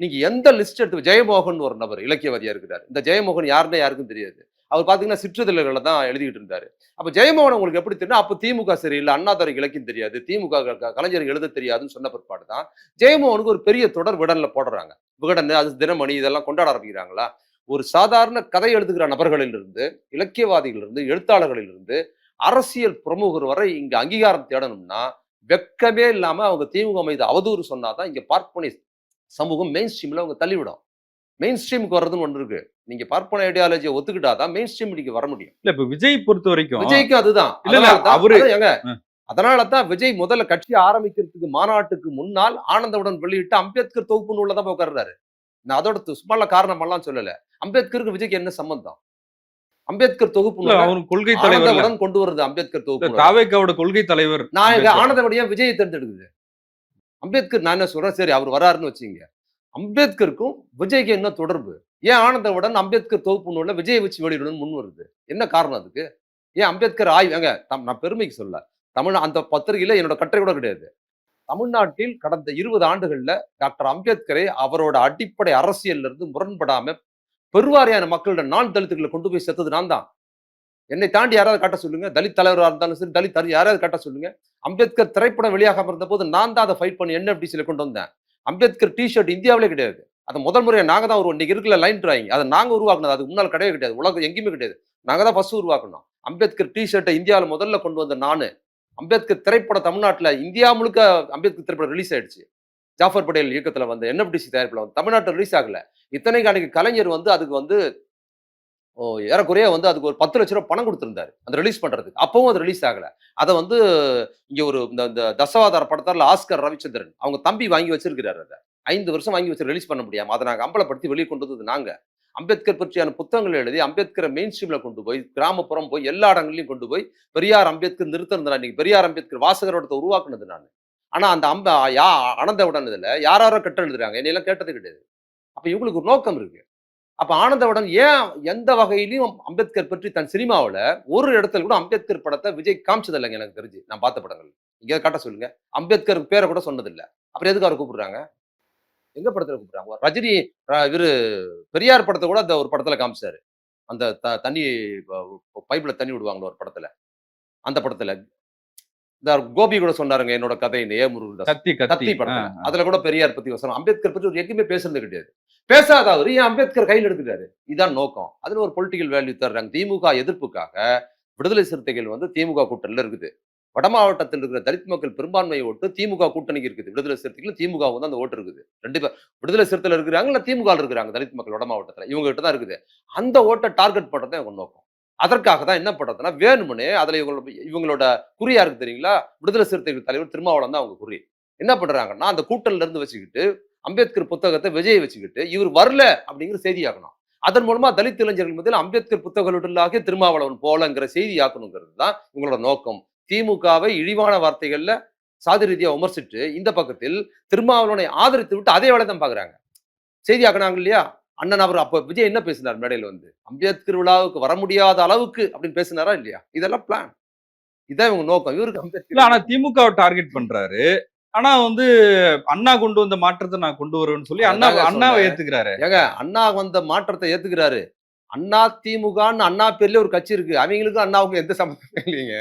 நீங்க எந்த லிஸ்ட் எடுத்து ஜெயமோகன் ஒரு நபர் இலக்கியவாதியா இருக்கிறார். இந்த ஜெயமோகன் யாருன்னு யாருக்கும் தெரியாது. அவர் பாத்தீங்கன்னா சிற்றுதல்களை தான் எழுதிக்கிட்டு இருந்தாரு. அப்ப ஜெயமோகன் உங்களுக்கு எப்படி தெரியும் அப்ப திமுக சரியில்லை அண்ணாதுரை இலக்கியம் தெரியாது திமுக கலைஞர் எழுத தெரியாதுன்னு சொன்ன பிற்பாடு தான் ஜெயமோகனுக்கு ஒரு பெரிய தொடர் விடன்ல போடுறாங்க. விகடன் அது தினமணி இதெல்லாம் கொண்டாட ஆரம்பிக்கிறாங்களா? ஒரு சாதாரண கதை எழுதுகிற நபர்களிலிருந்து இலக்கியவாதிகளிலிருந்து எழுத்தாளர்களிலிருந்து அரசியல் பிரமுகர் வரை இங்க அங்கீகாரம் தேடணும்னா வெக்கமே இல்லாம அவங்க திமுக மீது அவதூறு சொன்னாதான் இங்க பார்ப்பனை சமூகம் மெயின் ஸ்ட்ரீம்ல அவங்க தள்ளிவிடும். மெயின் ஸ்ட்ரீமுக்கு வர்றதுன்னு ஒன்று இருக்கு. நீங்க பார்ப்பன ஐடியாலஜியை ஒத்துக்கிட்டாதான் மெயின் ஸ்ட்ரீம் நீங்க வர முடியும். இல்ல இப்ப விஜய் பொறுத்த வரைக்கும் விஜய்க்கு அதுதான். அதனாலதான் அவரு- அதான் ஏங்க ஆ. அதனால தான் விஜய் முதல்ல கட்சி ஆரம்பிக்கிறதுக்கு மாநாட்டுக்கு முன்னால் ஆனந்தவுடன் வெளியிட்டு அம்பேத்கர் தொகுப்பு நூல்ல தான் உட்கார்றாரு. நான் அதோட சும்மா காரணம் எல்லாம் சொல்லல. அம்பேத்கருக்கு விஜய்க்கு என்ன சம்பந்தம்? அம்பேத்கர் தொகுப்பு கொள்கை தலைவர் கொண்டு வருது அம்பேத்கர் தொகுப்பு. தாவேக்காவோட கொள்கை தலைவர் நான் ஏன் விஜயை தேர்ந்தெடுக்குது. அம்பேத்கர் நான் என்ன சொல்றேன்? சரி அவர் வராருன்னு வச்சுங்க அம்பேத்கருக்கும் விஜய்க்கு என்ன தொடர்பு? ஏன் ஆனந்தவுடன் அம்பேத்கர் தொகுப்பு நூல்ல விஜயை வச்சு வெளியிடணும்னு முன் வருது? என்ன காரணம் அதுக்கு? ஏன் அம்பேத்கர் ஆய்வு தம்- நான் பெருமைக்கு சொல்ல தமிழ் அந்த பத்திரிகையில என்னோட கட்டுரை கூட கிடையாது. தமிழ்நாட்டில் கடந்த இருபது ஆண்டுகள்ல டாக்டர் அம்பேத்கரை அவரோட அடிப்படை அரசியல்ல இருந்து முரண்படாம பெருவாரியான மக்களோட நான் தலித்துகளை கொண்டு போய் செத்தது நான் தான். என்னை தாண்டி யாராவது காட்ட சொல்லுங்க? தலித் தலைவராக இருந்தாலும் சரி தலித் தனி யாராவது காட்ட சொல்லுங்க? அம்பேத்கர் திரைப்படம் வெளியாகாம இருந்த போது நான் தான் அதை ஃபைட் பண்ணி என்எஃப்டிசியில கொண்டு வந்தேன்? அம்பேத்கர் டிஷர்ட் இந்தியாவிலே கிடையாது. அதை முதல் முறையாக நாங்கள் தான் உருவா இன்னைக்கு இருக்கிற லைன் டிராயிங் அதை நாங்க உருவாக்குனது. அது முன்னால் கிடையவே கிடையாது. உலகம் எங்கேயுமே கிடையாது. நாங்கள் தான் ஃபர்ஸ்ட் உருவாக்கணும் அம்பேத்கர் டிஷர்ட்டை இந்தியாவில் முதல்ல கொண்டு வந்த நானு. அம்பேத்கர் திரைப்படம் தமிழ்நாட்டில் இந்தியா முழுக்க அம்பேத்கர் திரைப்படம் ரிலீஸ் ஆயிடுச்சு. ஜாஃபர் படேல் இயக்கத்தில் வந்து என்எஃப்டிசி தயாரிப்பில் வந்து தமிழ்நாட்டில் ரிலீஸ் ஆகல. இத்தனைக்கு அன்னைக்கு கலைஞர் வந்து அதுக்கு வந்து ஓ ஏறக்குறைய வந்து அதுக்கு ஒரு பத்து லட்ச ரூபா பணம் கொடுத்துருந்தாரு. அந்த ரிலீஸ் பண்றதுக்கு. அப்பவும் அது ரிலீஸ் ஆகல. அதை வந்து இங்க ஒரு இந்த இந்த தசவாதார படத்தால ஆஸ்கர் ரவிச்சந்திரன் அவங்க தம்பி வாங்கி வச்சிருக்கிறாரு அதை. ஐந்து வருஷம் வாங்கி வச்சு ரிலீஸ் பண்ண முடியாம அதை நாங்கள் அம்பலப்படுத்தி வெளியே கொண்டு வந்தது நாங்க. அம்பேத்கர் பற்றியான புத்தகங்கள் எழுதி அம்பேத்கரை மெயின் ஸ்ட்ரீம்ல கொண்டு போய் கிராமப்புறம் போய் எல்லா இடங்களையும் கொண்டு போய் பெரியார் அம்பேத்கர் நிறுத்திருந்தா இன்னைக்கு பெரியார் அம்பேத்கர் வாசகரோடத்தை உருவாக்குனது நான். ஆனா அந்த அம்ப யா ஆனந்தவுடன் இதுல யார் யாரோ கட்ட எழுதுறாங்க. என்னையெல்லாம் கேட்டது கிடையாது. அப்ப இவங்களுக்கு ஒரு நோக்கம் இருக்கு. அப்ப ஆனந்தவுடன் ஏன் எந்த வகையிலையும் அம்பேத்கர் பற்றி தன் சினிமாவுல ஒரு இடத்துல கூட அம்பேத்கர் படத்தை விஜய் காமிச்சது இல்லைங்க எனக்கு தெரிஞ்சு. நான் பார்த்த படங்கள் இங்கே காட்ட சொல்லுங்க. அம்பேத்கர் பேரை கூட சொன்னதில்லை. அப்புறம் எதுக்கு அவரை கூப்பிடுறாங்க? எங்க படத்துல கூப்பிடுறாங்க? ரஜினி இவரு பெரியார் படத்தை கூட அந்த ஒரு படத்துல காமிச்சாரு. அந்த த- தண்ணி பைப்ல தண்ணி விடுவாங்களோ ஒரு படத்துல. அந்த படத்துல. இந்த கோபி கூட சொன்னாருங்க என்னோட கதைன்னு ஏ முருகன் கத்தி கத்தி. ஆ. அதுல கூட பெரியார் பத்தி வசனம் அம்பேத்கர் பத்தி ஒரு எங்கேயுமே பேசுறது கிடையாது. பேசாத அவரு. ஏன் அம்பேத்கர் கையில் எடுக்கிறாரு இதான் நோக்கம். அதுல ஒரு பொலிட்டிக்கல் வேல்யூ தர்றாங்க. திமுக எதிர்ப்புக்காக விடுதலை சிறுத்தைகள் வந்து திமுக கூட்டணியில இருக்குது. வட மாவட்டத்தில் இருக்கிற தலித் மக்கள் பெரும்பான்மை ஓட்டு திமுக கூட்டணிக்கு இருக்குது. விடுதலை சிறுத்தைகளும் திமுக வந்து அந்த ஓட்டு இருக்குது. ரெண்டு பேர் விடுதலை சிறுத்தையில் இருக்கிறாங்க இல்லை திமுக இருக்கிறாங்க தலித் மக்கள் வட மாவட்டத்தில். இவங்க கிட்ட தான் இருக்குது. அந்த ஓட்டை டார்கெட் பண்ணுறதை இவங்க நோக்கம். அதற்காக தான் என்ன பண்ணுறதுன்னா வேணுமனே அதில் இவங்களோட இவங்களோட குறியா இருக்கு தெரியுங்களா? விடுதலை சிறுத்தைகள் தலைவர் திருமாவளம் தான் அவங்க குறி. என்ன பண்ணுறாங்கன்னா அந்த கூட்டணில இருந்து வச்சுக்கிட்டு அம்பேத்கர் புத்தகத்தை விஜயை வச்சுக்கிட்டு இவர் வரல அப்படிங்கிற செய்தியாக்கணும் அதன் மூலமா தலித் இளைஞர்கள் மத்தியில் அம்பேத்கர் புத்தகங்களாக திருமாவளவன் போலங்கிற செய்தி ஆக்கணுங்கிறது தான் இவங்களோட நோக்கம். திமுகவை இழிவான வார்த்தைகள்ல சாதி ரீதியா விமர்சிட்டு இந்த பக்கத்தில் திருமாவளவனை ஆதரித்து விட்டு அதே வேலை தான் பாக்குறாங்க செய்தி ஆக்கினாங்க இல்லையா? அண்ணன் அவர் அப்ப விஜய் என்ன பேசினார் மேடையில் வந்து? அம்பேத்கர் விழாவுக்கு வர முடியாத அளவுக்கு அப்படின்னு பேசினாரா இல்லையா? இதெல்லாம் பிளான் இதான் இவங்க நோக்கம். இவருக்கு இல்ல அம்பேத்கர் ஆனா திமுகவை டார்கெட் பண்றாரு. ஆனா வந்து அண்ணா கொண்டு வந்த மாற்றத்தை நான் கொண்டு வருவேன்னு சொல்லி அண்ணா அண்ணாவை. ஏத்துக்கிறாரு. ஏங்க அண்ணா வந்த மாற்றத்தை ஏத்துக்கிறாரு. அண்ணா திமுகன்னு அண்ணா பேர்லயே ஒரு கட்சி இருக்கு. அவங்களுக்கும் அண்ணாவுக்கும் எந்த சம்மந்தமே இல்லைங்க.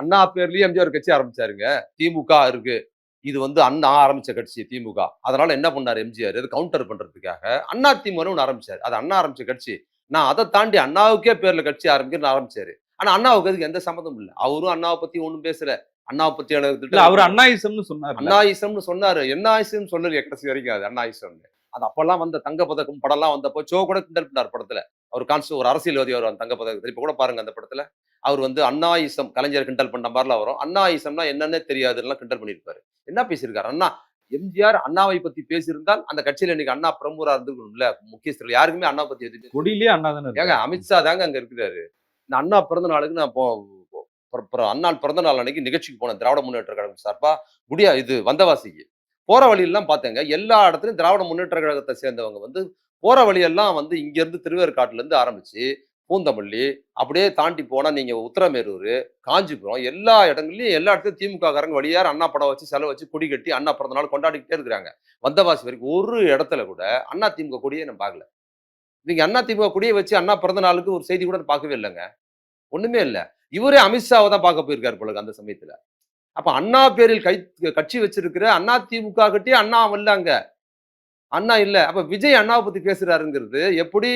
அண்ணா பேர்லயே எம்ஜிஆர் கட்சி ஆரம்பிச்சாருங்க. திமுக இருக்கு. இது வந்து அண்ணா ஆரம்பிச்ச கட்சி திமுக. அதனால என்ன பண்ணாரு எம்ஜிஆர்? இது கவுண்டர் பண்றதுக்காக அண்ணா திமுக ஒன்று ஆரம்பிச்சாரு. அது அண்ணா ஆரம்பிச்ச கட்சி. நான் அதை தாண்டி அண்ணாவுக்கே பேர்ல கட்சி ஆரம்பிக்கிறேன்னு ஆரம்பிச்சாரு. ஆனா அண்ணாவுக்கு அதுக்கு எந்த சம்மந்தமும் இல்லை. அவரும் அண்ணாவை பத்தி ஒண்ணும் பேசல. அண்ணாவை பத்தி எனக்கு அவர் அண்ணாயிசம்னு சொன்னார் அண்ணாயிசம்னு சொன்னாரு. என்ன ஆயிசம் சொல்லல கடைசி வரைக்கும் அது அண்ணாயிசம்னு அது அப்பெல்லாம் வந்த தங்க பதக்கம் படம்லாம் வந்தப்போ சோ கூட கிண்டல் பண்ணார் படத்துல. அவர் கான்ஸ்ட் ஒரு அரசியல்வாதி அவர் அந்த தங்க பதக்கத்தில் இப்ப கூட பாருங்க அந்த படத்துல. அவர் வந்து அண்ணாயிசம் கலைஞர் கிண்டல் பண்ண மாதிரிலாம் வரும். அண்ணாயிசம்னா என்னன்னே தெரியாதுன்னு கிண்டல் பண்ணியிருப்பாரு. என்ன பேசியிருக்காரு? அண்ணா எம்ஜிஆர் அண்ணாவை பத்தி பேசியிருந்தால் அந்த கட்சியில இன்னைக்கு அண்ணா பிரமுகரா இருந்திருக்கணும்ல? முக்கியஸ்தர்கள் யாருக்குமே அண்ணா பத்தி கொடியிலேயே அண்ணா தானே ஏங்க அமித்ஷா தாங்க அங்க இருக்கிறாரு. இந்த அண்ணா பிறந்த நாளுக்கு நான் அண்ணா பிறந்த நாள் அன்னைக்கு நிகழ்ச்சிக்கு போனேன். திராவிட முன்னேற்ற கழகம் சார்பா. குடியா இது வந்தவாசிக்கு. போற வழியெல்லாம் பார்த்தேங்க எல்லா இடத்துலயும் திராவிட முன்னேற்ற கழகத்தை சேர்ந்தவங்க வந்து போற வழியெல்லாம் வந்து இங்க இருந்து திருவேற்காட்டுல இருந்து ஆரம்பிச்சு பூந்தமல்லி அப்படியே தாண்டி போனால் நீங்கள் உத்தரமேரூர் காஞ்சிபுரம் எல்லா இடங்கள்லையும் எல்லா இடத்துலையும் திமுககாரங்க வழியார் அண்ணா படம் வச்சு செலவு வச்சு கொடி கட்டி அண்ணா பிறந்த நாள் கொண்டாடிக்கிட்டே இருக்கிறாங்க. வந்தவாசி வரைக்கும் ஒரு இடத்துல கூட அண்ணா திமுக கொடியே நான் பார்க்கல. நீங்கள் அண்ணா திமுக கொடியை வச்சு அண்ணா பிறந்த நாளுக்கு ஒரு செய்தி கூட பார்க்கவே இல்லைங்க. ஒன்றுமே இல்லை. இவரே அமித்ஷாவை தான் பார்க்க போயிருக்காரு போலக்கு அந்த சமயத்தில். அப்போ அண்ணா பேரில் கை கட்சி வச்சிருக்கிற அண்ணா திமுக கிட்டே அண்ணா வரல அண்ணா இல்லை. அப்போ விஜய் அண்ணாவை பத்தி பேசுகிறாருங்கிறது எப்படி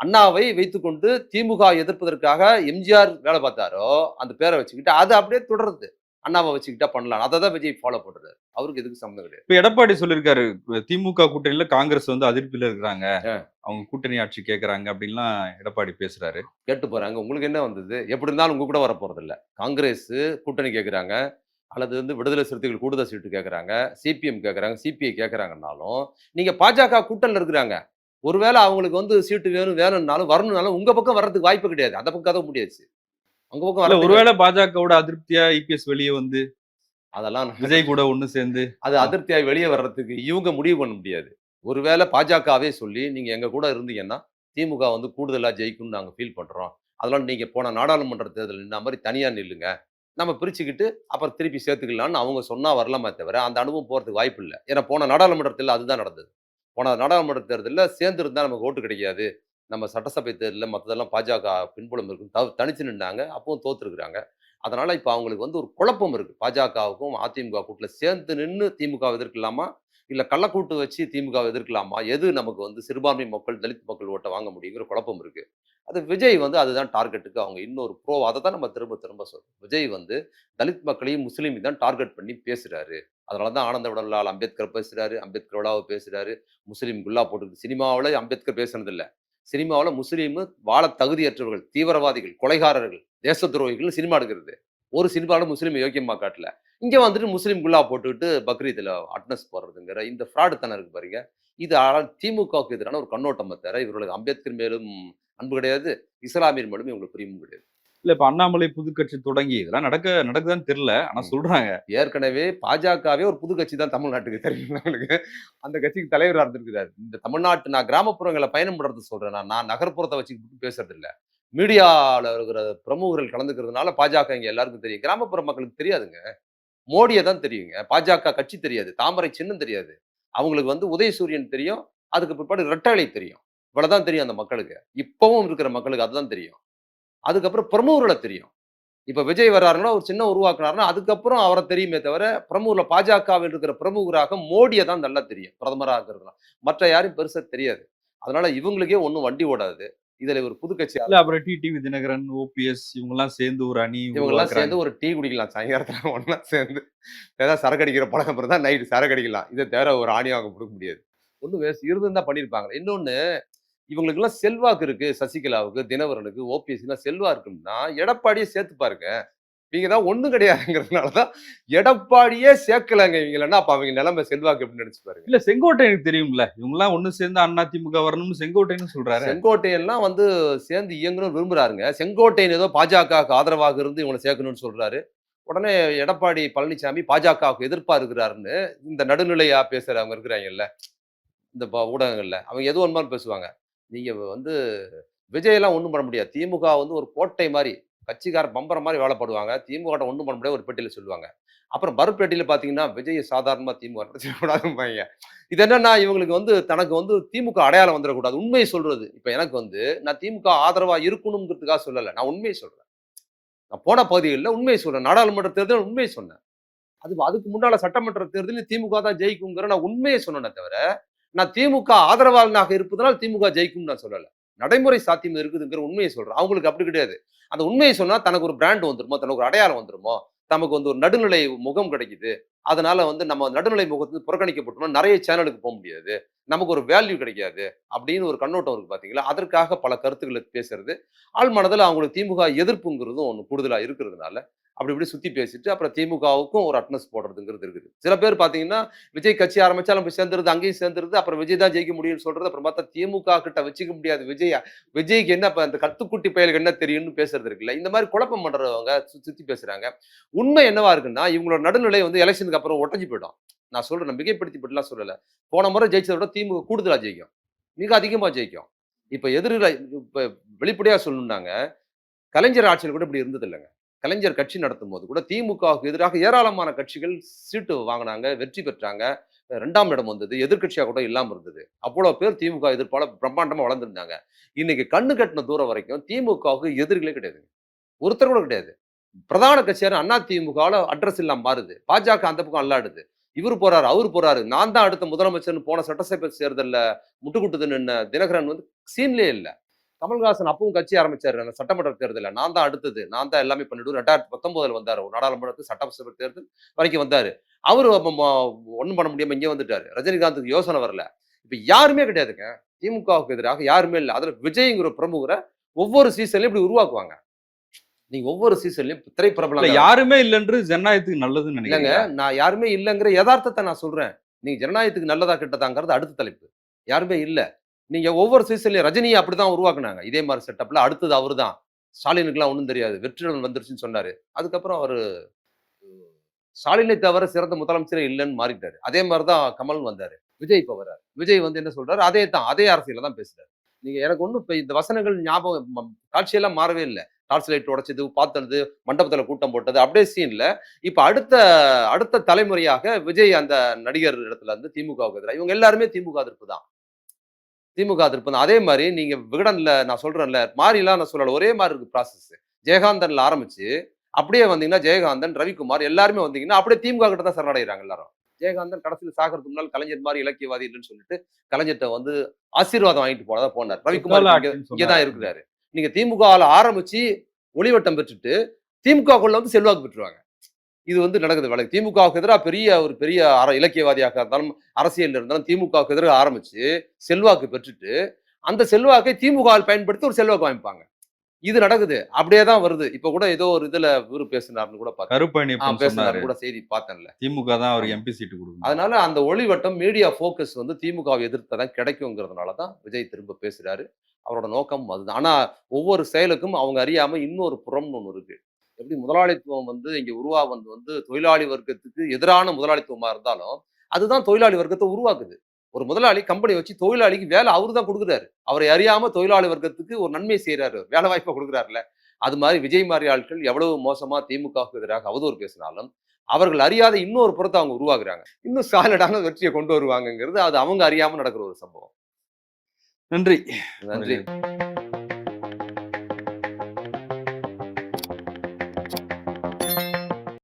அண்ணாவை வைத்துக்கொண்டு திமுக எதிர்ப்பதற்காக எம்ஜிஆர் வேலை பார்த்தாரோ அந்த பேரை வச்சுக்கிட்டு அது அப்படியே தொடருது. அண்ணாவை வச்சுக்கிட்டா பண்ணலாம். அதை தான் விஜய் ஃபாலோ பண்றாரு. அவருக்கு எதுக்கு சம்மந்தம் கிடையாது. இப்ப எடப்பாடி சொல்லியிருக்காரு திமுக கூட்டணியில காங்கிரஸ் வந்து அதிருப்தியில இருக்கிறாங்க. அவங்க கூட்டணி ஆட்சி கேக்குறாங்க அப்படின்லாம் எடப்பாடி பேசுறாரு. கேட்டு போறாங்க. உங்களுக்கு என்ன வந்தது? எப்படி இருந்தாலும் உங்க கூட வர போறது இல்ல காங்கிரஸ் கூட்டணி கேட்கறாங்க அல்லது வந்து விடுதலை சிறுத்தைகள் கூடுதல் சீட்டு கேட்கறாங்க சிபிஎம் கேட்கறாங்க சிபிஐ கேட்கறாங்கனாலும் நீங்க பாஜக கூட்டணியில் இருக்கிறாங்க. ஒருவேளை அவங்களுக்கு வந்து சீட்டு வேணும் வேணும்னாலும் வரணும்னாலும் உங்க பக்கம் வர்றதுக்கு வாய்ப்பு கிடையாது. அந்த பக்கம் கதவு முடியாது உங்க பக்கம் இல்ல வர ஒருவேளை பாஜகவோட அதிருப்தியா இபிஎஸ் வெளியே வந்து அதெல்லாம் விஜய் கூட ஒண்ணு சேர்ந்து அது அதிருப்தியாய் வெளியே வர்றதுக்கு இவங்க முடிவு பண்ண முடியாது. ஒருவேளை பாஜகவே சொல்லி நீங்க எங்க கூட இருந்தீங்கன்னா திமுக வந்து கூடுதலா ஜெயிக்கும்னு நாங்க ஃபீல் பண்றோம். அதெல்லாம் நீங்க போன நாடாளுமன்ற தேர்தல் நின்ன மாதிரி தனியா நில்லுங்க. நம்ம பிரிச்சுக்கிட்டு அப்புறம் திருப்பி சேர்த்துக்கலாம்னு அவங்க சொன்னா வரலாமே தவிர அந்த அனுபவம் போறதுக்கு வாய்ப்பு இல்லை. ஏன்னா போன நாடாளுமன்றத்தில் அதுதான் நடந்தது. போன நாடாளுமன்ற தேர்தலில் சேர்ந்து இருந்தால் நமக்கு ஓட்டு கிடைக்காது. நம்ம சட்டசபை தேர்தலில் மற்றதெல்லாம் பாஜக பின்புலம் இருக்கும் த தனிச்சு நின்றாங்க அப்பவும் தோத்துருக்குறாங்க. அதனால் இப்போ அவங்களுக்கு வந்து ஒரு குழப்பம் இருக்குது பாஜகவுக்கும் அதிமுக கூட்டில் சேர்ந்து நின்று திமுக எதிர்க்கலாமா? இல்லை கள்ளக்கூட்டு வச்சு திமுக எதிர்க்கலாமா? எது நமக்கு வந்து சிறுபான்மை மக்கள் தலித் மக்கள் ஓட்டை வாங்க முடியுங்கிற குழப்பம் இருக்குது அது விஜய் வந்து அதுதான் டார்கெட்டுக்கு அவங்க இன்னொரு ப்ரோ அதை தான் நம்ம திரும்ப திரும்ப சொல்றோம். விஜய் வந்து தலித் மக்களையும் முஸ்லீமையும் தான் டார்கெட் பண்ணி பேசுகிறாரு அதனால தான் ஆனந்த விடலால் அம்பேத்கர் பேசுகிறாரு அம்பேத்கர் விழாவை பேசுகிறாரு முஸ்லீம் குல்லா போட்டுருக்கு. சினிமாவில் அம்பேத்கர் பேசுனதில்லை. சினிமாவில் முஸ்லீம் வாழ தகுதியற்றவர்கள் தீவிரவாதிகள் கொலைகாரர்கள் தேச துரோகிகள் சினிமா எடுக்கிறது. ஒரு சினிமாவில் முஸ்லீம் யோக்கியமாக காட்டல. இங்கே வந்துட்டு முஸ்லீம் குல்லா போட்டுக்கிட்டு பக்ரீத்தில் அட்னஸ் போடுறதுங்கிற இந்த ஃப்ராடு இருக்கு பாருங்க. இது ஆனால் திமுகவுக்கு எதிரான ஒரு கண்ணோட்டம் தவிர இவர்களுக்கு அம்பேத்கர் மேலும் அன்பு கிடையாது இஸ்லாமியர் மேலும் இவங்களுக்கு பிரியமும் கிடையாது. இல்ல இப்ப அண்ணாமலை புதுக்கட்சி தொடங்கி இதெல்லாம் நடக்க நடக்குதான்னு தெரியல. ஆனா. சொல்றாங்க. ஏற்கனவே பாஜகவே ஒரு புது கட்சி தான் தமிழ்நாட்டுக்கு தெரியும் அந்த கட்சிக்கு தலைவராக இருந்திருக்கிறார். இந்த தமிழ்நாட்டு நான் கிராமப்புறங்களை பயணம் பண்றது சொல்றேன் நான். நான் நகர்ப்புறத்தை வச்சுக்கிட்டு பேசுறது இல்ல. மீடியாவில் இருக்கிற பிரமுகர்கள் கலந்துக்கிறதுனால பாஜக இங்க எல்லாருக்கும் தெரியும். கிராமப்புற மக்களுக்கு தெரியாதுங்க. மோடியை தான் தெரியுங்க. பாஜக கட்சி தெரியாது. தாமரை சின்னம் தெரியாது. அவங்களுக்கு வந்து உதயசூரியன் தெரியும். அதுக்கு பிற்பாடு ரெட்டலை தெரியும். இவ்வளவுதான் தெரியும் அந்த மக்களுக்கு. இப்பவும் இருக்கிற மக்களுக்கு அதுதான் தெரியும். அதுக்கப்புறம் பிரமுகர்களை தெரியும். இப்ப விஜய் வர்றாருன்னா ஒரு சின்ன உருவாக்குனாருன்னா அதுக்கப்புறம் அவரை தெரியுமே தவிர பிரமுகர்ல பாஜகவில் இருக்கிற பிரமுகராக மோடியை தான் நல்லா தெரியும் பிரதமராக இருக்கிறதுலாம் மற்ற யாரும் பெருசா தெரியாது. அதனால இவங்களுக்கே ஒன்றும் வண்டி ஓடாது. இதுல ஒரு புது கட்சி இல்ல அப்புறம் டிடிவி தினகரன் ஓபிஎஸ் இவங்க எல்லாம் சேர்ந்து ஒரு அணி இவங்க எல்லாம். சேர்ந்து ஒரு டீ குடிக்கலாம் சாயங்காலத்துல ஒண்ணா சேர்ந்து. ஏதாவது சரக்கு அடிக்கிற பழக்கம் இருந்தா நைட்டு சரக்கு அடிக்கலாம் இதை தவிர ஒரு ஆணி வாங்க கொடுக்க முடியாது. ஒண்ணு வேஸ்ட் இருந்திருந்தா பண்ணியிருப்பாங்க இன்னொன்னு இவங்களுக்கு எல்லாம் செல்வாக்கு இருக்கு சசிகலாவுக்கு தினகரனுக்கு ஓபிஎஸ் எல்லாம் செல்வா இருக்குன்னா எடப்பாடியே சேர்த்து பாருங்க. நீங்க தான் ஒண்ணும் கிடையாதுங்கிறதுனாலதான் எடப்பாடியே சேர்க்கலங்க இவங்களன்னா அப்ப அவங்க நிலைமை செல்வாக்கு எப்படி நினைச்சு பாருங்க. இல்ல செங்கோட்டையனுக்கு தெரியும்ல. இவங்க எல்லாம் ஒண்ணு சேர்ந்து அண்ணா திமுக வரணும்னு செங்கோட்டையன் சொல்றாரு. செங்கோட்டையன்லாம் வந்து சேர்ந்து இயங்கணும்னு விரும்புறாருங்க. செங்கோட்டையன் ஏதோ பாஜகவுக்கு ஆதரவாக இருந்து இவங்களை சேர்க்கணும்னு சொல்றாரு. உடனே எடப்பாடி பழனிசாமி பாஜகவுக்கு எதிர்ப்பா இருக்கிறாருன்னு இந்த நடுநிலையா பேசுறவங்க இருக்கிறாங்கல்ல இந்த ஊடகங்கள்ல அவங்க எது ஒன்றுமாலும் பேசுவாங்க. நீங்கள் வந்து விஜயெல்லாம் ஒன்றும் பண்ண முடியாது. திமுக வந்து ஒரு கோட்டை மாதிரி கட்சிக்கார பம்பரம் மாதிரி வேலைப்படுவாங்க திமுக ஒன்றும் பண்ண முடியாது ஒரு பெட்டியில் சொல்லுவாங்க. அப்புறம் பருப்பேட்டியில பார்த்தீங்கன்னா விஜய் சாதாரணமாக திமுக (laughs) நடத்தக்கூடாதும்பாங்க இது என்னன்னா இவங்களுக்கு வந்து தனக்கு வந்து திமுக அடையாளம் வந்துடக்கூடாது. உண்மையை சொல்றது. இப்போ எனக்கு வந்து நான் திமுக ஆதரவாக இருக்கணுங்கிறதுக்காக சொல்லலை. நான் உண்மையை சொல்றேன். நான் போன பகுதிகளில் உண்மையை சொல்கிறேன் நாடாளுமன்ற தேர்தல் உண்மையை சொன்னேன். அது அதுக்கு முன்னால் சட்டமன்ற தேர்தலில் திமுக தான் ஜெயிக்குங்கிற நான் உண்மையை சொன்னேனே தவிர நான் திமுக ஆதரவாளனாக இருப்பதனால் திமுக ஜெயிக்கும்னு நான் சொல்லலை. நடைமுறை சாத்தியம் இருக்குதுங்கிற உண்மையை சொல்றேன். அவங்களுக்கு அப்படி கிடையாது. அந்த உண்மையை சொன்னா தனக்கு ஒரு பிராண்ட் வந்துருமோ தனக்கு ஒரு அடையாளம் வந்துருமோ நமக்கு வந்து ஒரு நடுநிலை முகம் கிடைக்குது. அதனால வந்து நம்ம நடுநிலை முகத்து புறக்கணிக்கப்பட்டோம்னா நிறைய சேனலுக்கு போக முடியாது. நமக்கு ஒரு வேல்யூ கிடைக்காது அப்படின்னு ஒரு கண்ணோட்டம் இருக்கு பார்த்தீங்களா அதற்காக பல கருத்துக்களுக்கு பேசுறது. ஆள் மனதில் அவங்களுக்கு திமுக எதிர்ப்புங்கிறதும் ஒன்று கூடுதலாக இருக்கிறதுனால அப்படி இப்படி சுற்றி பேசிட்டு அப்புறம் திமுகவுக்கும் ஒரு அட்னஸ் போடுறதுங்கிறது இருக்குது. சில பேர் பார்த்தீங்கன்னா விஜய் கட்சி ஆரம்பிச்சாலும் போய் சேர்ந்துருது அங்கேயும் சேர்ந்துருது அப்புறம் விஜய் தான் ஜெயிக்க முடியும்னு சொல்றது அப்புறம் பார்த்தா திமுக கிட்ட வச்சுக்க முடியாது விஜய் விஜய்க்கு என்ன இப்போ அந்த கத்துக்குட்டி பயலுக்கு என்ன தெரியும்னு பேசுறது இருக்குல்ல இந்த மாதிரி குழப்பம் பண்ணுறவங்க சுற்றி பேசுகிறாங்க உண்மை என்னவா இருக்குன்னா இவங்களோட நடுநிலை வந்து எலெக்ஷனுக்கு அப்புறம் ஒட்டஞ்சு போயிடும். நான் சொல்கிறேன் மிகைப்படுத்திப்பட்டுலாம் மிகைப்படுத்தி போன முறை ஜெயிச்சதை விட திமுக கூடுதலாக ஜெயிக்கும். மிக அதிகமாக ஜெயிக்கும். இப்போ எதிரில் இப்போ வெளிப்படையாக சொல்லணுன்னாங்க கலைஞர் ஆட்சியில் கூட இப்படி இருந்தது இல்லைங்க கலைஞர் கட்சி நடத்தும் போது கூட திமுகவுக்கு எதிராக ஏராளமான கட்சிகள் சீட்டு வாங்கினாங்க வெற்றி பெற்றாங்க. ரெண்டாம் இடம் வந்தது எதிர்கட்சியாக கூட இல்லாமல் இருந்தது. அவ்வளோ பேர் திமுக எதிர்ப்பால பிரம்மாண்டமாக வளர்ந்துருந்தாங்க. இன்னைக்கு கண்ணு கட்டின தூரம் வரைக்கும் திமுகவுக்கு எதிரிகளே கிடையாது ஒருத்தர் கூட கிடையாது. பிரதான கட்சியான அண்ணா திமுகவில் அட்ரஸ் இல்லாமல் மாறுது. பாஜக அந்த பக்கம் அல்லாடுது. இவர் போறாரு அவர் போறாரு. நான் தான் அடுத்த முதலமைச்சர்னு போன சட்டசபை சேர்தலில் முட்டுக்குட்டுது நின்ன தினகரன் வந்து சீன்லேயே இல்லை. கமல்ஹாசன் அப்பவும் கட்சி ஆரம்பிச்சாரு. அந்த சட்டமன்ற தேர்தலில் நான் தான் அடுத்தது. நான் தான் எல்லாமே பண்ணிடுவேன். ரெண்டாயிரத்தி பத்தொன்பதுல வந்தாரு. ஒரு நாடாளுமன்றத்து சட்டசபை தேர்தல் வரைக்கும் வந்தாரு. அவரு ஒன்றும் பண்ண முடியாம இங்கே வந்துட்டாரு. ரஜினிகாந்துக்கு யோசனை வரல. இப்ப யாருமே கிடையாதுங்க. திமுகவுக்கு எதிராக யாருமே இல்லை. அதுல விஜய்ங்கிற பிரமுகரை ஒவ்வொரு சீசன்லயும் இப்படி உருவாக்குவாங்க. நீங்க ஒவ்வொரு சீசன்லயும் இல்ல திரைப்பிரபல யாருமே இல்லைன்று ஜனநாயகத்துக்கு நல்லதுன்னு நினைக்கிறேன் நான் யாருமே இல்லைங்கிற யதார்த்தத்தை நான் சொல்றேன். நீங்க ஜனநாயகத்துக்கு நல்லதா கெட்டதாங்கிறது அடுத்த தலைப்பு. யாருமே இல்ல. நீங்க ஒவ்வொரு சீசன்லயும் ரஜினியை அப்படிதான் உருவாக்குனாங்க. இதே மாதிரி செட்டப்ல அடுத்தது அவரு தான் ஸ்டாலினுக்குலாம் ஒன்றும் தெரியாது. வெற்றிடன் வந்துருச்சுன்னு சொன்னாரு. அதுக்கப்புறம் அவரு ஸ்டாலினை தவிர சிறந்த முதலமைச்சரே இல்லைன்னு மாறிட்டாரு. அதே மாதிரி தான் கமல் வந்தாரு. விஜய் இப்போ வர்றாரு. விஜய் வந்து என்ன சொல்றாரு? அதே தான் அதே அரசியல தான் பேசுறாரு. நீங்க எனக்கு ஒன்றும் இப்போ இந்த வசனங்கள் ஞாபகம் காட்சியெல்லாம் மாறவே இல்லை. டார்ச் லைட் உடைச்சது பார்த்தது மண்டபத்தில் கூட்டம் போட்டது அப்படியே சீன்ல இப்போ அடுத்த அடுத்த தலைமுறையாக விஜய் அந்த நடிகர் இடத்துல இருந்து திமுகவுக்கு எதிராக இவங்க எல்லாருமே திமுக எதிர்ப்பு தான். திமுக எதிர்ப்பு தான் அதே மாதிரி நீங்க விகடன்ல நான் சொல்றேன்ல மாறிலாம் நான் சொல்லல. ஒரே மாதிரி இருக்கு ப்ராசஸ் ஜெயகாந்தன்ல ஆரம்பிச்சு அப்படியே வந்தீங்கன்னா ஜெயகாந்தன் ரவிக்குமார் எல்லாருமே வந்தீங்கன்னா அப்படியே திமுக கிட்ட தான் சரணடைகிறாங்க எல்லாரும். ஜெயகாந்தன் கடைசியில் சாகிறதுக்கு முன்னால் கலைஞர் மாதிரி இலக்கியவாதி இல்லைன்னு சொல்லிட்டு கலைஞர்கிட்ட வந்து ஆசீர்வாதம் வாங்கிட்டு போனதா போனார். ரவிக்குமார் இங்க- சொன்னாரு. இருக்கிறாரு. நீங்க திமுகவில் ஆரம்பிச்சு ஒளிவட்டம் பெற்றுட்டு திமுகக்குள்ள வந்து செல்வாக்கு பெற்றுவாங்க இது வந்து நடக்குது. வழக்கு திமுகவுக்கு எதிராக பெரிய ஒரு பெரிய அற இலக்கியவாதியாக இருந்தாலும் அரசியல் இருந்தாலும் திமுகவுக்கு எதிராக ஆரம்பிச்சு செல்வாக்கு பெற்றுட்டு அந்த செல்வாக்கை திமுகவில் பயன்படுத்தி ஒரு செல்வாக்கு வாங்கிப்பாங்க இது நடக்குது. அப்படியே தான் வருது. இப்ப கூட ஏதோ ஒரு இதுல இவரு பேசினார்னு கூட கருப்பணி பேசினாரு கூட செய்தி பார்த்தேன்ல. திமுக தான் அவருக்கு எம்பி சீட்டு கொடுக்கணும். அதனால அந்த ஒளிவட்டம் மீடியா ஃபோக்கஸ் வந்து திமுகவை எதிர்த்ததான் கிடைக்குங்கிறதுனால தான் விஜய் திரும்ப பேசுறாரு. அவரோட நோக்கம் அதுதான். ஆனா ஒவ்வொரு செயலுக்கும் அவங்க அறியாம இன்னொரு புறம்னு ஒன்று இருக்கு. எப்படி முதலாளித்துவம் வந்து இங்க உருவா வந்து வந்து தொழிலாளி வர்க்கத்துக்கு எதிரான முதலாளித்துவமா இருந்தாலும் அதுதான் தொழிலாளி வர்க்கத்தை உருவாக்குது. ஒரு முதலாளி கம்பெனி வச்சு தொழிலாளிக்கு வேலை அவரு தான் கொடுக்குறாரு. அவரை அறியாம தொழிலாளி வர்க்கத்துக்கு ஒரு நன்மை செய்யறாரு வேலை வாய்ப்பை கொடுக்குறாருல அது மாதிரி விஜய் மாதிரி ஆட்கள் எவ்வளவு மோசமா திமுகவுக்கு எதிராக அவதூறு பேசினாலும் அவர்கள் அறியாத இன்னொரு புறத்தை அவங்க உருவாக்குறாங்க. இன்னும் சாலிடான வெற்றியை கொண்டு வருவாங்கங்கிறது அது அவங்க அறியாம நடக்கிற ஒரு சம்பவம். நன்றி. நன்றி.